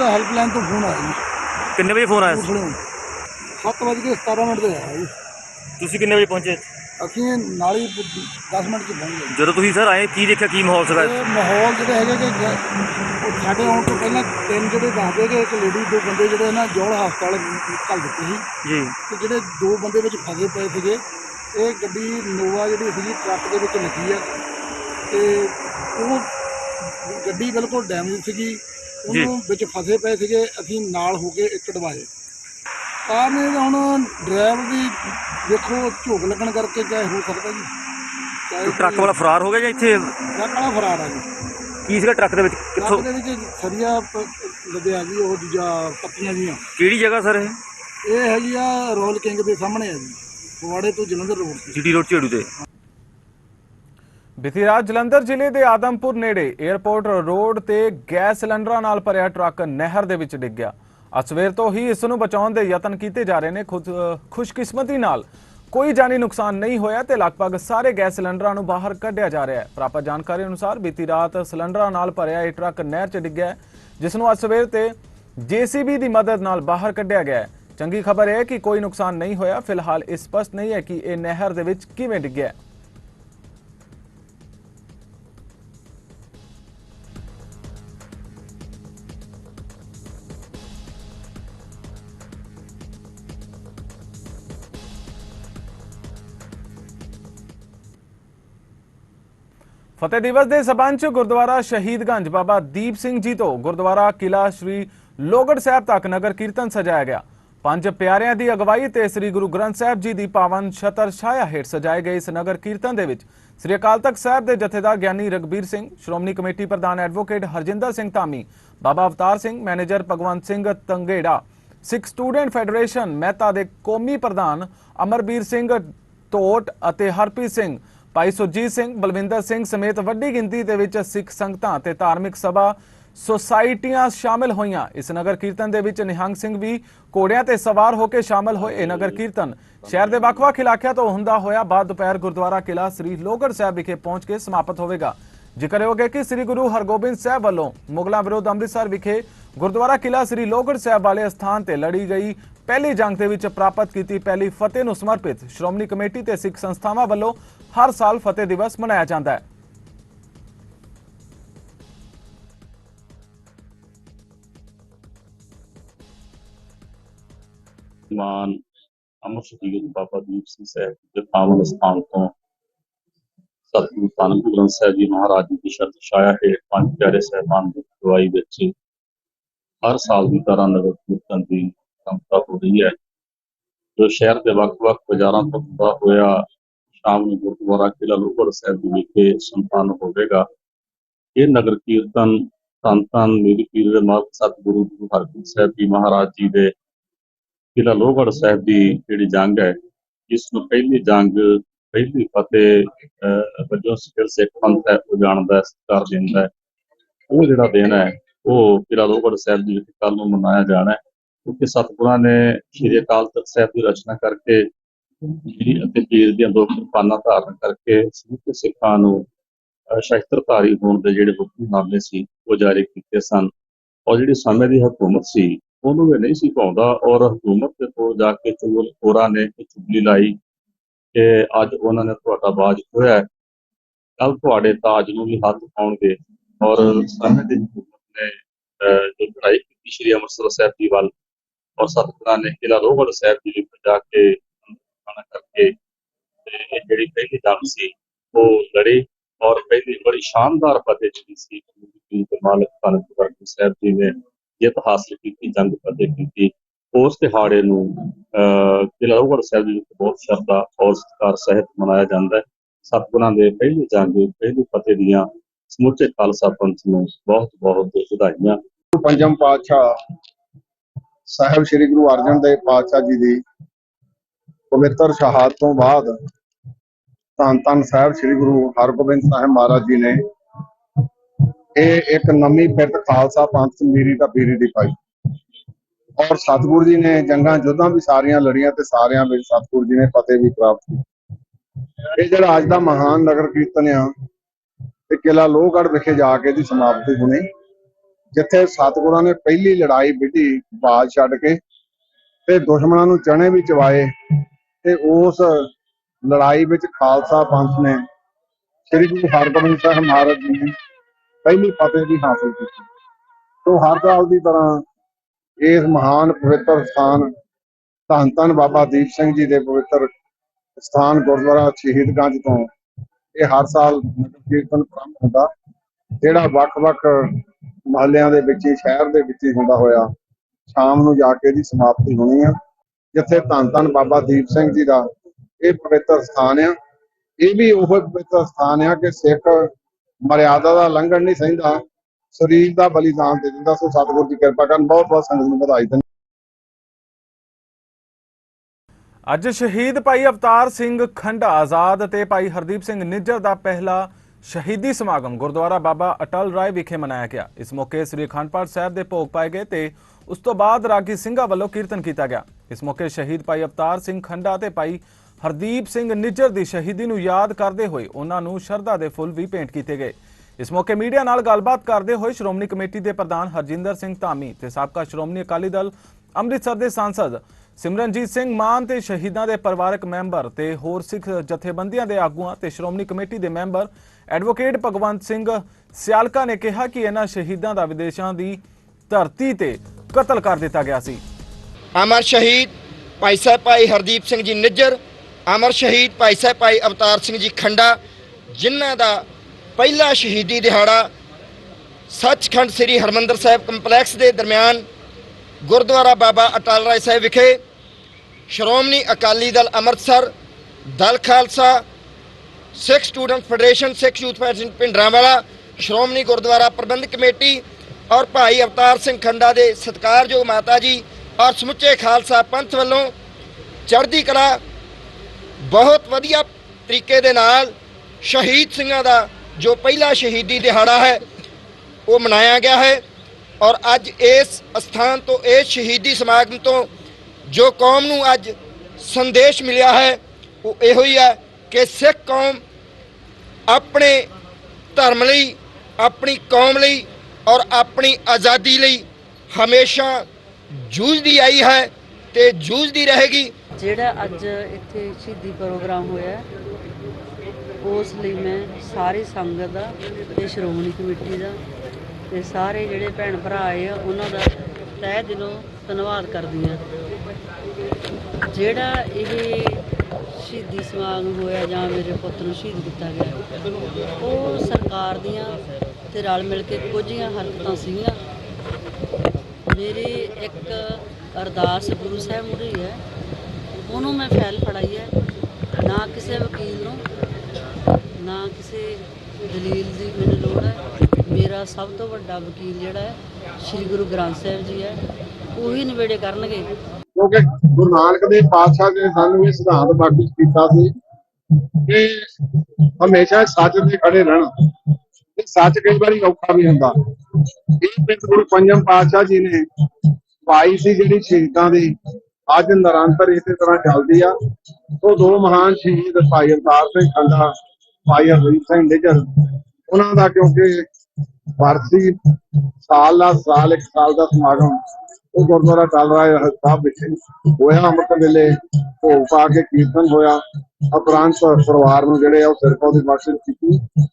ਹੈਲਪਲਾਈਨ ਤੋਂ ਫੋਨ ਆਇਆ ਜੀ। ਕਿੰਨੇ ਵਜੇ ਫੋਨ ਆਇਆ ਸੀ? ਸੁਣਿਓ 7 ਵਜੇ ਕੇ 17 ਮਿੰਟ ਤੇ ਆਇਆ ਜੀ। ਤੁਸੀਂ ਕਿੰਨੇ ਵਜੇ ਪਹੁੰਚੇ? ਅਸੀਂ ਨਾਲ ਹੀ 10 ਮਿੰਟ ਚ ਪਹੁੰਚ ਗਏ। ਜਦੋਂ ਤੁਸੀਂ ਸਰ ਆਏ ਕੀ ਦੇਖਿਆ ਕੀ ਮਾਹੌਲ ਸੀਗਾ? ਇਹ ਮਾਹੌਲ ਜਿਹੜੇ ਹੈਗੇ ਕਿ ਉਹ ਸਾਡੇ ਆਉਣ ਤੋਂ ਪਹਿਲਾਂ ਤਿੰਨ ਜਿਹੜੇ ਦੱਸਦੇ ਕਿ ਇੱਕ ਲੇਡੀ ਦੋ ਬੰਦੇ ਜਿਹੜੇ ਨਾ ਜੋਲ ਹਸਪਤਾਲ ਘੱਲ ਦਿੱਤੇ ਸੀ। ਜੀ। ਤੇ ਜਿਹੜੇ ਦੋ ਬੰਦੇ ਵਿੱਚ ਫਸੇ ਪਏ ਸੀਗੇ ਇਹ ਗੱਡੀ ਨੋਵਾ ਜਿਹੜੀ ਸੀਗੀ ਟਰੱਕ ਦੇ ਵਿੱਚ ਲੱਗੀ ਆ। ਤੇ ਉਹ ਗੱਡੀ ਬਿਲਕੁਲ ਡੈਮੇਜ ਸੀਗੀ। ਉਹਨੂੰ ਵਿੱਚ ਫਸੇ ਪਏ ਸੀਗੇ ਅਸੀਂ ਨਾਲ ਹੋ ਕੇ ਇੱਕ ਡਵਾਏ ਕਾਰਨ ਇਹ ਤਾਂ ਹੁਣ ਡਰਾਈਵਰ ਦੀ ਦੇਖੋ ਝੋਕ ਲੱਗਣ ਕਰਕੇ ਚਾਹੇ ਹੋ ਸਕਦਾ ਜੀ। ਚਾਹੇ ਟਰੱਕ ਵਾਲਾ ਫਰਾਰ ਹੋ ਗਿਆ ਜਾਂ ਇੱਥੇ ਟਰੱਕ ਵਾਲਾ ਫਰਾਰ ਆ ਜੀ। ਕੀ ਸੀਗਾ ਟਰੱਕ ਦੇ ਵਿੱਚ? ਕਿੱਥੋਂ? ਟਰੱਕ ਦੇ ਵਿੱਚ ਸਰੀਆ ਪ- ਲੱਦਿਆ ਜੀ ਉਹ ਦੂਜਾ ਪੱਤੀਆਂ ਜੀਆਂ। ਕਿਹੜੀ ਜਗ੍ਹਾ ਸਰ ਇਹ? ਇਹ ਹੈਗੀ ਆ ਰੋਇਲ ਕਿੰਗ ਦੇ ਸਾਹਮਣੇ ਆ ਜੀ। ਫਗਵਾੜੇ ਤੋਂ ਜਲੰਧਰ ਰੋਡ ਤੇ। ਜੀਟੀ ਰੋਡ ਝੇੜੂ ਤੇ। ਬੀਤੀ ਰਾਤ ਜਲੰਧਰ ਜ਼ਿਲ੍ਹੇ ਦੇ ਆਦਮਪੁਰ ਨੇੜੇ 에ਅਰਪੋਰਟ ਰੋਡ ਤੇ ਗੈਸ ਸਿਲੰਡਰਾਂ ਨਾਲ ਭਰਿਆ ਟਰੱਕ ਨਹਿਰ ਦੇ ਵਿੱਚ ਡਿੱਗ ਗਿਆ। ਅੱਜ ਸਵੇਰ ਤੋਂ ਹੀ ਇਸ ਨੂੰ ਬਚਾਉਣ ਦੇ ਯਤਨ ਕੀਤੇ ਜਾ ਰਹੇ ਨੇ। ਖੁਦ ਖੁਸ਼ਕਿਸਮਤੀ ਨਾਲ ਕੋਈ ਜਾਨੀ ਨੁਕਸਾਨ ਨਹੀਂ ਹੋਇਆ ਤੇ ਲਗਭਗ ਸਾਰੇ ਗੈਸ ਸਿਲੰਡਰਾਂ ਨੂੰ ਬਾਹਰ ਕੱਢਿਆ ਜਾ ਰਿਹਾ ਹੈ। ਪ੍ਰਾਪਤ ਜਾਣਕਾਰੀ ਅਨੁਸਾਰ ਬੀਤੀ ਰਾਤ ਸਿਲੰਡਰਾਂ ਨਾਲ ਭਰਿਆ ਇਹ ਟਰੱਕ ਨਹਿਰ 'ਚ ਡਿੱਗਿਆ ਜਿਸ ਨੂੰ ਅੱਜ ਸਵੇਰ ਤੇ ਜੀਸੀਬੀ ਦੀ ਮਦਦ ਨਾਲ ਬਾਹਰ ਕੱਢਿਆ ਗਿਆ ਹੈ। ਚੰਗੀ ਖਬਰ ਇਹ ਹੈ ਕਿ ਕੋਈ ਨੁਕਸਾਨ ਨਹੀਂ ਹੋਇਆ। ਫਿਲਹਾਲ ਇਹ ਸਪਸ਼ਟ ਨਹੀਂ ਹੈ ਕਿ ਇਹ ਨਹਿਰ ਦੇ ਵਿੱਚ ਕਿਵੇਂ ਡਿੱਗਿਆ ਫਤਿਹ ਦਿਵਸ ਦੇ ਸਬੰਧ ਚ ਗੁਰਦੁਆਰਾ ਸ਼ਹੀਦਗੰਜ ਬਾਬਾ ਦੀਪ ਸਿੰਘ ਜੀ ਤੋਂ ਗੁਰਦੁਆਰਾ ਕਿਲਾ ਸ੍ਰੀ ਲੋਗੜ ਸਾਹਿਬ ਤੱਕ ਨਗਰ ਕੀਰਤਨ ਸਜਾਇਆ ਗਿਆ। ਪੰਜ ਪਿਆਰਿਆਂ ਦੀ ਅਗਵਾਈ ਤੇ ਸ੍ਰੀ ਗੁਰੂ ਗ੍ਰੰਥ ਸਾਹਿਬ ਜੀ ਦੀ ਪਾਵਨ ਛਤਰ ਛਾਇਆ ਹੇਠ ਸਜਾਏ ਗਏ ਇਸ ਨਗਰ ਕੀਰਤਨ ਦੇ ਵਿੱਚ ਸ੍ਰੀ ਅਕਾਲ ਤਖਤ ਸਾਹਿਬ ਦੇ ਜਥੇਦਾਰ ਗਿਆਨੀ ਰਗਬੀਰ ਸਿੰਘ, ਸ਼੍ਰੋਮਣੀ ਕਮੇਟੀ ਪ੍ਰਧਾਨ advocate Harjinder Singh Dhami, Baba Avtar Singh, manager Bhagwant Singh Tangera, Sikh student federation Mehta ਦੇ ਕੌਮੀ ਪ੍ਰਧਾਨ ਅਮਰਬੀਰ ਸਿੰਘ ਟੋਟ ਅਤੇ ਹਰਪ੍ਰੀਤ ਸਿੰਘ ਭਾਈ ਸੁਰਜੀਤ ਸਿੰਘ, ਬਲਵਿੰਦਰ ਸਿੰਘ ਸਮੇਤ ਵੱਡੀ ਗਿਣਤੀ ਦੇ ਵਿੱਚ ਸਿੱਖ ਸੰਗਤਾਂ ਤੇ ਧਾਰਮਿਕ ਸਭਾ ਸੁਸਾਇਟੀਆਂ ਸ਼ਾਮਿਲ ਹੋਈਆਂ। ਇਸ ਨਗਰ ਕੀਰਤਨ ਦੇ ਵਿੱਚ ਨਿਹੰਗ ਸਿੰਘ ਵੀ ਘੋੜਿਆਂ ਤੇ ਸਵਾਰ ਹੋ ਕੇ ਸ਼ਾਮਿਲ ਹੋਏ। ਇਹ ਨਗਰ ਕੀਰਤਨ ਸ਼ਹਿਰ ਦੇ ਵੱਖ-ਵੱਖ ਇਲਾਕਿਆਂ ਤੋਂ ਹੁੰਦਾ ਹੋਇਆ। ਬਾਅਦ ਦੁਪਹਿਰ ਗੁਰਦੁਆਰਾ ਕਿਲਾ ਸ੍ਰੀ ਲੋਗੜ ਸਾਹਿਬ ਵਿਖੇ ਪਹੁੰਚ ਕੇ ਸਮਾਪਤ ਹੋਵੇਗਾ। ਜ਼ਿਕਰਯੋਗ ਹੈ ਕਿ ਸ੍ਰੀ ਗੁਰੂ ਹਰਗੋਬਿੰਦ ਸਾਹਿਬ ਵੱਲੋਂ ਮੁਗਲਾਂ ਵਿਰੁੱਧ ਅੰਮ੍ਰਿਤਸਰ ਵਿਖੇ ਗੁਰਦੁਆਰਾ ਕਿਲਾ ਸ੍ਰੀ ਲੋਗੜ ਸਾਹਿਬ ਵਾਲੇ ਸਥਾਨ ਤੇ ਲੜੀ ਗਈ ਪਹਿਲੀ ਜੰਗ ਦੇ ਵਿੱਚ ਪ੍ਰਾਪਤ ਕੀਤੀ ਪਹਿਲੀ ਫਤਿਹ ਨੂੰ ਸਮਰਪਿਤ ਸ਼੍ਰੋਮਣੀ ਕਮੇਟੀ ਤੇ ਸਿੱਖ ਸੰਸਥਾਵਾਂ ਵੱਲੋਂ ਹਰ ਸਾਲ ਫਤਿਹ ਦਿਵਸ ਮਨਾਇਆ ਜਾਂਦਾ ਹੈ। ਮਾਨ ਅਮਰ ਸ਼ਹੀਦ ਬਾਬਾ ਦੀਪ ਸਿੰਘ ਸਾਹਿਬ ਦੇ ਪਾਵਨ ਸਥਾਨ ਤੋਂ ਸਤਿਗੁਰੂ ਧੰਨ ਗੁਰੂ ਸਾਹਿਬ ਜੀ ਮਹਾਰਾਜ ਜੀ ਦੀ ਸ਼ਰਤ ਛਾਇਆ ਹੇਠ ਪੰਜ ਪਿਆਰੇ ਸਾਹਿਬਾਨ ਦੀ ਅਗਵਾਈ ਵਿੱਚ ਹਰ ਸਾਲ ਦੀ ਤਰ੍ਹਾਂ ਨਗਰ ਕੀਰਤਨ ਦੀ ਸੰਪਤਾ ਹੋ ਰਹੀ ਹੈ। ਜੋ ਸ਼ਹਿਰ ਦੇ ਵੱਖ-ਵੱਖ ਬਾਜ਼ਾਰਾਂ ਤੋਂ ਹੁੰਦਾ ਹੋਇਆ ਸ਼ਾਮ ਨੂੰ ਗੁਰਦੁਆਰਾ ਕਿਲ੍ਹਾ ਲੋਹਗੜ੍ਹ ਸਾਹਿਬ ਦੇ ਵਿਖੇ ਸੰਪੰਨ ਹੋਵੇਗਾ। ਇਹ ਨਗਰ ਕੀਰਤਨ ਧੰਨ ਧੰਨ ਮੇਰੀ ਪੀਰ ਦੇ ਮਾਲਕ ਸਤਿਗੁਰੂ ਗੁਰੂ ਹਰਗੋਬਿੰਦ ਸਾਹਿਬ ਜੀ ਮਹਾਰਾਜ ਜੀ ਦੇ ਕਿਲ੍ਹਾ ਲੋਹਗੜ੍ਹ ਸਾਹਿਬ ਦੀ ਜਿਹੜੀ ਜੰਗ ਹੈ ਇਸ ਨੂੰ ਪਹਿਲੀ ਜੰਗ ਪਹਿਲੀ ਫਤਿਹ ਅਹ, ਵਜੋਂ ਸਿਰ ਸਿੱਖ ਪੰਥ ਹੈ ਉਹ ਜਾਣਦਾ ਹੈ ਸਤਿਕਾਰ ਦਿੰਦਾ ਹੈ। ਉਹ ਜਿਹੜਾ ਦਿਨ ਹੈ ਉਹ ਕਿਲ੍ਹਾ ਲੋਹਗੜ੍ਹ ਸਾਹਿਬ ਜੀ ਵਿਖੇ ਕੱਲ ਨੂੰ ਮਨਾਇਆ ਜਾਣਾ ਹੈ। ਕਿਉਂਕਿ ਸਤਿਗੁਰਾਂ ਨੇ ਸ਼੍ਰੀ ਅਕਾਲ ਤਖਤ ਸਾਹਿਬ ਦੀ ਰਚਨਾ ਕਰਕੇ ਜਿਹੜੀ ਅਤੇ ਪੀਰ ਦੀਆਂ ਦੋ ਕਿਰਪਾਨਾਂ ਧਾਰਨ ਕਰਕੇ ਸਮੁੱਚੇ ਸਿੱਖਾਂ ਨੂੰ ਸ਼ਸਤਰਧਾਰੀ ਹੋਣ ਦੇ ਜਿਹੜੇ ਹੁਕਮਨਾਮੇ ਸੀ ਉਹ ਜਾਰੀ ਕੀਤੇ ਸਨ। ਔਰ ਜਿਹੜੀ ਸਮੇਂ ਦੀ ਹਕੂਮਤ ਸੀ ਉਹਨੂੰ ਇਹ ਨਹੀਂ ਸੀ ਪਾਉਂਦਾ ਔਰ ਹਕੂਮਤ ਦੇ ਕੋਲ ਜਾ ਕੇ ਚੁਗਲ ਖੋਰਾਂ ਨੇ ਇਹ ਚੁਗਲੀ ਲਾਈ ਕਿ ਅੱਜ ਉਹਨਾਂ ਨੇ ਤੁਹਾਡਾ ਬਾਜ ਖੋਇਆ ਕੱਲ ਤੁਹਾਡੇ ਤਾਜ ਨੂੰ ਵੀ ਹੱਥ ਪਾਉਣਗੇ। ਔਰ ਸਮੇਂ ਦੀ ਹਕੂਮਤ ਨੇ ਅਹ, ਜੋ ਲੜਾਈ ਕੀਤੀ ਸ਼੍ਰੀ ਅੰਮ੍ਰਿਤਸਰ ਸਾਹਿਬ ਦੀ ਵੱਲ ਔਰ ਸਤਿਗੁਰਾਂ ਨੇ ਕਿਲ੍ਹਾ ਲੋਹਗੜ੍ਹ ਸਾਹਿਬ ਦੀ ਵਿਖੇ ਜਾ ਕੇ ਖਾਣਾ ਕਰਕੇ ਤੇ ਜਿਹੜੀ ਪਹਿਲੀ ਜੰਗ ਸੀ, ਉਹ ਲੜੀ ਔਰ ਪਹਿਲੀ ਬੜੀ ਸ਼ਾਨਦਾਰ ਫਤਿਹ ਜਿਹੜੀ ਸੀ ਗੁਰੂ ਮਾਲਕ ਧੰਨ ਸਾਹਿਬ ਜੀ ਨੇ ਜਿੱਤ ਹਾਸਲ ਕੀਤੀ, ਜੰਗ ਫਤਿਹ ਕੀਤੀ। ਉਸ ਦਿਹਾੜੇ ਨੂੰ, ਅਹ ਕਿਲ੍ਹਾ ਲੋਹਗੜ੍ਹ ਸਾਹਿਬ ਜੀ ਵਿੱਚ ਬਹੁਤ ਸ਼ਰਧਾ ਔਰ ਸਤਿਕਾਰ ਸਹਿਤ ਮਨਾਇਆ ਜਾਂਦਾ ਹੈ। ਸਤਿਗੁਰਾਂ ਦੇ ਪਹਿਲੀ ਜੰਗ, ਪਹਿਲੀ ਫਤਿਹ ਦੀਆਂ ਸਮੁੱਚੇ ਖਾਲਸਾ ਪੰਥ ਨੂੰ ਬਹੁਤ ਬਹੁਤ ਵਧਾਈਆਂ। ਪੰਜਮ ਪਾਤਸ਼ਾਹ ਸਾਹਿਬ ਸ੍ਰੀ ਗੁਰੂ ਅਰਜਨ ਦੇਵ ਪਾਤਸ਼ਾਹ ਜੀ ਦੀ ਪਵਿੱਤਰ ਸ਼ਹਾਦਤ ਤੋਂ ਬਾਅਦ ਧੰਨ ਧੰਨ ਸਾਹਿਬ ਸ੍ਰੀ ਗੁਰੂ ਹਰਗੋਬਿੰਦ ਸਾਹਿਬ ਮਹਾਰਾਜ ਜੀ ਨੇ ਇਹ ਇੱਕ ਨਵੀਂ ਪਿੱਤ ਖਾਲਸਾ ਪੰਥ ਮੀਰੀ ਦਾ ਪੀਰੀ ਦੀ ਪਾਈ। ਔਰ ਸਤਿਗੁਰੂ ਜੀ ਨੇ ਜੰਗਾਂ ਜੁੱਧਾਂ ਵੀ ਸਾਰੀਆਂ ਲੜੀਆਂ ਤੇ ਸਾਰਿਆਂ ਵਿੱਚ ਸਤਿਗੁਰੂ ਜੀ ਨੇ ਫਤਿਹ ਵੀ ਪ੍ਰਾਪਤ ਕੀਤੀ। ਇਹ ਜਿਹੜਾ ਅੱਜ ਦਾ ਮਹਾਨ ਨਗਰ ਕੀਰਤਨ ਆ ਤੇ ਕਿਲਾ ਲੋਹਗੜ੍ਹ ਵਿਖੇ ਜਾ ਕੇ ਦੀ ਸਮਾਪਤੀ ਹੋਣੀ। ਜਿੱਥੇ ਸਤਿਗੁਰਾਂ ਨੇ ਪਹਿਲੀ ਲੜਾਈ ਵਿੱਢੀ ਬਾਜ ਛੱਡ ਕੇ ਤੇ ਦੁਸ਼ਮਣਾਂ ਨੂੰ ਚਣੇ ਵੀ ਚਵਾਏ ਤੇ ਉਸ ਲੜਾਈ ਵਿੱਚ ਖਾਲਸਾ ਪੰਥ ਨੇ ਸ੍ਰੀ ਗੁਰੂ ਹਰਗੋਬਿੰਦ ਸਾਹਿਬ ਮਹਾਰਾਜ ਜੀ ਨੇ ਪਹਿਲੀ ਫਤਿਹ ਵੀ ਹਾਸਲ ਕੀਤੀ। ਸੋ ਹਰ ਸਾਲ ਦੀ ਤਰ੍ਹਾਂ ਇਸ ਮਹਾਨ ਪਵਿੱਤਰ ਸਥਾਨ ਧੰਨ ਧੰਨ ਬਾਬਾ ਦੀਪ ਸਿੰਘ ਜੀ ਦੇ ਪਵਿੱਤਰ ਸਥਾਨ ਗੁਰਦੁਆਰਾ ਸ਼ਹੀਦਗੰਜ ਤੋਂ ਇਹ ਹਰ ਸਾਲ ਨਗਰ ਕੀਰਤਨ ਪ੍ਰਾਰੰਭ ਹੁੰਦਾ। ਜਿਹੜਾ ਵੱਖ-ਵੱਖ ਮਹੱਲਿਆਂ ਦੇ ਵਿੱਚ ਹੀ, ਸ਼ਹਿਰ ਦੇ ਵਿੱਚ ਹੀ ਹੁੰਦਾ ਹੋਇਆ, ਸ਼ਾਮ ਨੂੰ ਜਾ ਕੇ ਇਹਦੀ ਸਮਾਪਤੀ ਹੋਣੀ ਆ। ਜਿੱਥੇ ਧੰਨ ਧੰਨ ਬਾਬਾ ਦੀਪ ਸਿੰਘ ਜੀ ਦਾ ਇਹ ਪਵਿੱਤਰ ਸਥਾਨ ਆ। ਇਹ ਵੀ ਉਹ ਪਵਿੱਤਰ ਸਥਾਨ ਆ ਕਿ ਸਿੱਖ ਮਰਿਆਦਾ ਦਾ ਲੰਘਣ ਨਹੀਂ ਸਹਿੰਦਾ, ਸਰੀਰ ਦਾ ਬਲੀਦਾਨ ਦੇ ਦਿੰਦਾ। ਸੋ ਸਤਿਗੁਰ ਦੀ ਕਿਰਪਾ ਕਰਨ। ਬਹੁਤ ਬਹੁਤ ਸੰਗਤ ਨੂੰ ਵਧਾਈ ਦਿੰਦਾ। ਅੱਜ ਸ਼ਹੀਦ ਭਾਈ ਅਵਤਾਰ ਸਿੰਘ ਖੰਡਾ ਆਜ਼ਾਦ ਤੇ ਭਾਈ ਹਰਦੀਪ ਸਿੰਘ ਨਿੱਜਰ ਦਾ ਪਹਿਲਾ ਸ਼ਹੀਦੀ ਸਮਾਗਮ ਗੁਰਦੁਆਰਾ ਬਾਬਾ ਅਟਲ ਰਾਏ ਵਿਖੇ ਮਨਾਇਆ ਗਿਆ। ਇਸ ਮੌਕੇ ਸ੍ਰੀ ਅਖੰਡ ਪਾਠ ਸਾਹਿਬ ਦੇ ਭੋਗ ਪਾਏ ਗਏ ਤੇ ਉਸ ਤੋਂ ਬਾਅਦ ਰਾਗੀ ਸਿੰਘਾਂ ਵੱਲੋਂ ਕੀਰਤਨ ਕੀਤਾ ਗਿਆ। ਇਸ ਮੌਕੇ ਸ਼ਹੀਦ ਭਾਈ ਅਵਤਾਰ ਸਿੰਘ ਖੰਡਾ ਤੇ ਭਾਈ ਹਰਦੀਪ ਸਿੰਘ ਨਿੱਜਰ ਦੀ ਸ਼ਹੀਦੀ ਨੂੰ ਯਾਦ ਕਰਦੇ ਹੋਏ ਉਹਨਾਂ ਨੂੰ ਸ਼ਰਧਾ ਦੇ ਫੁੱਲ ਵੀ ਭੇਂਟ ਕੀਤੇ ਗਏ। ਇਸ ਮੌਕੇ ਮੀਡੀਆ ਨਾਲ ਗੱਲਬਾਤ ਕਰਦੇ ਹੋਏ ਸ਼੍ਰੋਮਣੀ ਕਮੇਟੀ ਦੇ ਪ੍ਰਧਾਨ ਹਰਜਿੰਦਰ ਸਿੰਘ ਧਾਮੀ ਤੇ ਸਾਬਕਾ ਸ਼੍ਰੋਮਣੀ ਅਕਾਲੀ ਦਲ ਅੰਮ੍ਰਿਤਸਰ ਦੇ ਸਾਂਸਦ ਸਿਮਰਨਜੀਤ ਸਿੰਘ ਮਾਨ ਤੇ ਸ਼ਹੀਦਾਂ ਦੇ ਪਰਿਵਾਰਕ ਮੈਂਬਰ ਤੇ ਹੋਰ ਸਿੱਖ ਜਥੇਬੰਦੀਆਂ ਦੇ ਆਗੂਆਂ ਤੇ ਸ਼੍ਰੋਮਣੀ ਕਮੇਟੀ ਦੇ ਮੈਂਬਰ ਐਡਵੋਕੇਟ ਭਗਵੰਤ ਸਿੰਘ ਸਿਆਲਕਾ ਨੇ ਕਿਹਾ ਕਿ ਇਹਨਾਂ ਸ਼ਹੀਦਾਂ ਦਾ ਵਿਦੇਸ਼ਾਂ ਦੀ ਧਰਤੀ ਤੇ ਕਤਲ ਕਰ ਦਿੱਤਾ ਗਿਆ ਸੀ। ਅਮਰ ਸ਼ਹੀਦ ਭਾਈ ਸਾਹਿਬ ਭਾਈ ਹਰਦੀਪ ਸਿੰਘ ਜੀ ਨਿੱਜਰ, ਅਮਰ ਸ਼ਹੀਦ ਭਾਈ ਸਾਹਿਬ ਭਾਈ ਅਵਤਾਰ ਸਿੰਘ ਜੀ ਖੰਡਾ, ਜਿਨ੍ਹਾਂ ਦਾ ਪਹਿਲਾ ਸ਼ਹੀਦੀ ਦਿਹਾੜਾ ਸੱਚਖੰਡ ਸ੍ਰੀ ਹਰਮੰਦਰ ਸਾਹਿਬ ਕੰਪਲੈਕਸ ਦੇ ਦਰਮਿਆਨ ਗੁਰਦੁਆਰਾ ਬਾਬਾ ਅਟਲ ਰਾਏ ਸਾਹਿਬ ਵਿਖੇ Shiromani Akali Dal Amritsar, Dal Khalsa, Sikh student federation, Sikh youth federation Bhindranwala, Shiromani Gurdwara Prabandhak committee ਔਰ ਭਾਈ ਅਵਤਾਰ ਸਿੰਘ ਖੰਡਾ ਦੇ ਸਤਿਕਾਰਯੋਗ ਮਾਤਾ ਜੀ ਔਰ ਸਮੁੱਚੇ ਖਾਲਸਾ ਪੰਥ ਵੱਲੋਂ ਚੜ੍ਹਦੀ ਕਲਾ ਬਹੁਤ ਵਧੀਆ ਤਰੀਕੇ ਦੇ ਨਾਲ ਸ਼ਹੀਦ ਸਿੰਘਾਂ ਦਾ ਜੋ ਪਹਿਲਾ ਸ਼ਹੀਦੀ ਦਿਹਾੜਾ ਹੈ, ਉਹ ਮਨਾਇਆ ਗਿਆ ਹੈ ਔਰ ਅੱਜ ਇਸ ਸਥਾਨ ਤੋਂ, ਇਸ ਸ਼ਹੀਦੀ ਸਮਾਗਮ ਤੋਂ ਜੋ ਕੌਮ ਨੂੰ ਅੱਜ ਸੰਦੇਸ਼ ਮਿਲਿਆ ਹੈ, ਉਹ ਇਹੋ ਹੀ ਹੈ ਕਿ ਸਿੱਖ ਕੌਮ ਆਪਣੇ ਧਰਮ ਲਈ, ਆਪਣੀ ਕੌਮ ਲਈ ਔਰ ਆਪਣੀ ਆਜ਼ਾਦੀ ਲਈ ਹਮੇਸ਼ਾ ਜੂਝਦੀ ਆਈ ਹੈ ਤੇ ਜੂਝਦੀ ਰਹੇਗੀ। ਜਿਹੜਾ ਅੱਜ ਇੱਥੇ ਸ਼ਹੀਦੀ ਪ੍ਰੋਗਰਾਮ ਹੋਇਆ ਉਸ ਲਈ ਮੈਂ ਸਾਰੀ ਸੰਗਤ ਦਾ ਤੇ ਸ਼੍ਰੋਮਣੀ ਕਮੇਟੀ ਦਾ ਤੇ ਸਾਰੇ ਜਿਹੜੇ ਭੈਣ ਭਰਾ ਆਏ ਆ, ਉਹਨਾਂ ਦਾ ਤਹਿ ਦਿਲੋਂ ਧੰਨਵਾਦ ਕਰਦੀ ਹਾਂ। ਜਿਹੜਾ ਇਹ ਸ਼ਹੀਦੀ ਸਮਾਗਮ ਹੋਇਆ ਜਾਂ ਮੇਰੇ ਪੁੱਤ ਨੂੰ ਸ਼ਹੀਦ ਕੀਤਾ ਗਿਆ, ਉਹ ਸਰਕਾਰ ਦੀਆਂ ਤੇ ਰਲ ਮਿਲ ਕੇ ਕੁਝ ਹਰਕਤਾਂ ਸੀਗੀਆਂ। ਮੇਰੀ ਇੱਕ ਅਰਦਾਸ ਗੁਰੂ ਸਾਹਿਬ ਮੁਰੇ ਹੈ, ਉਹਨੂੰ ਮੈਂ ਫੈਲ ਫੜਾਈ ਹੈ, ਨਾ ਕਿਸੇ ਵਕੀਲ ਨੂੰ, ਨਾ ਕਿਸੇ ਦਲੀਲ ਦੀ ਮੈਨੂੰ ਲੋੜ ਹੈ। ਮੇਰਾ ਸਭ ਤੋਂ ਵੱਡਾ ਵਕੀਲ ਜਿਹੜਾ ਹੈ, ਸ੍ਰੀ ਗੁਰੂ ਗ੍ਰੰਥ ਸਾਹਿਬ ਜੀ ਹੈ, ਉਹੀ ਨਿਬੇੜੇ ਕਰਨਗੇ। ਕਿਉਂਕਿ ਗੁਰੂ ਨਾਨਕ ਦੇਵ ਪਾਤਸ਼ਾਹ ਨੇ ਸਾਨੂੰ ਇਹ ਸਿਧਾਂਤ ਬਖਸ਼ ਕੀਤਾ ਸੀ ਕਿ ਹਮੇਸ਼ਾ ਸੱਚ ਤੇ ਖੜੇ ਰਹਿਣਾ। ਤੇ ਸੱਚ ਕਈ ਵਾਰੀ ਔਖਾ ਵੀ ਹੁੰਦਾ। ਇਹ ਬਿੰਦ ਗੁਰੂ ਪੰਜਮ ਪਾਤਸ਼ਾਹ ਜੀ ਨੇ ਪਾਈ ਸੀ ਜਿਹੜੀ ਸ਼ਹੀਦਾਂ ਦੀ। ਅੱਜ ਨਿਰੰਤਰ ਇਸੇ ਤਰ੍ਹਾਂ ਚੱਲਦੀ ਆ। ਉਹ ਦੋ ਮਹਾਨ ਸ਼ਹੀਦ ਭਾਈ ਅਵਤਾਰ ਸਿੰਘ ਖੰਡਾ, ਭਾਈ ਹਰਜੀਤ ਸਿੰਘ ਨਿੱਜਰ, ਉਹਨਾਂ ਦਾ ਕਿਉਂਕਿ ਵਾਰਸੀ ਸਾਲ ਦਾ, ਸਾਲ, ਇੱਕ ਸਾਲ ਦਾ ਸਮਾਗਮ ਉਹ ਗੁਰਦੁਆਰਾ ਚੱਲ ਰਿਹਾ ਸਾਹਿਬ ਵਿਖੇ ਹੋਇਆ। ਅੰਮ੍ਰਿਤ ਵੇਲੇ ਭੋਗ ਪਾ ਕੇ ਕੀਰਤਨ ਹੋਇਆ। ਉਪਰੰਤ ਪਰਿਵਾਰ ਨੂੰ ਜਿਹੜੇ ਆ ਉਹ ਸਿਰਫ ਉਹਦੀ ਬਖਸ਼ਿਸ਼ ਕੀਤੀ।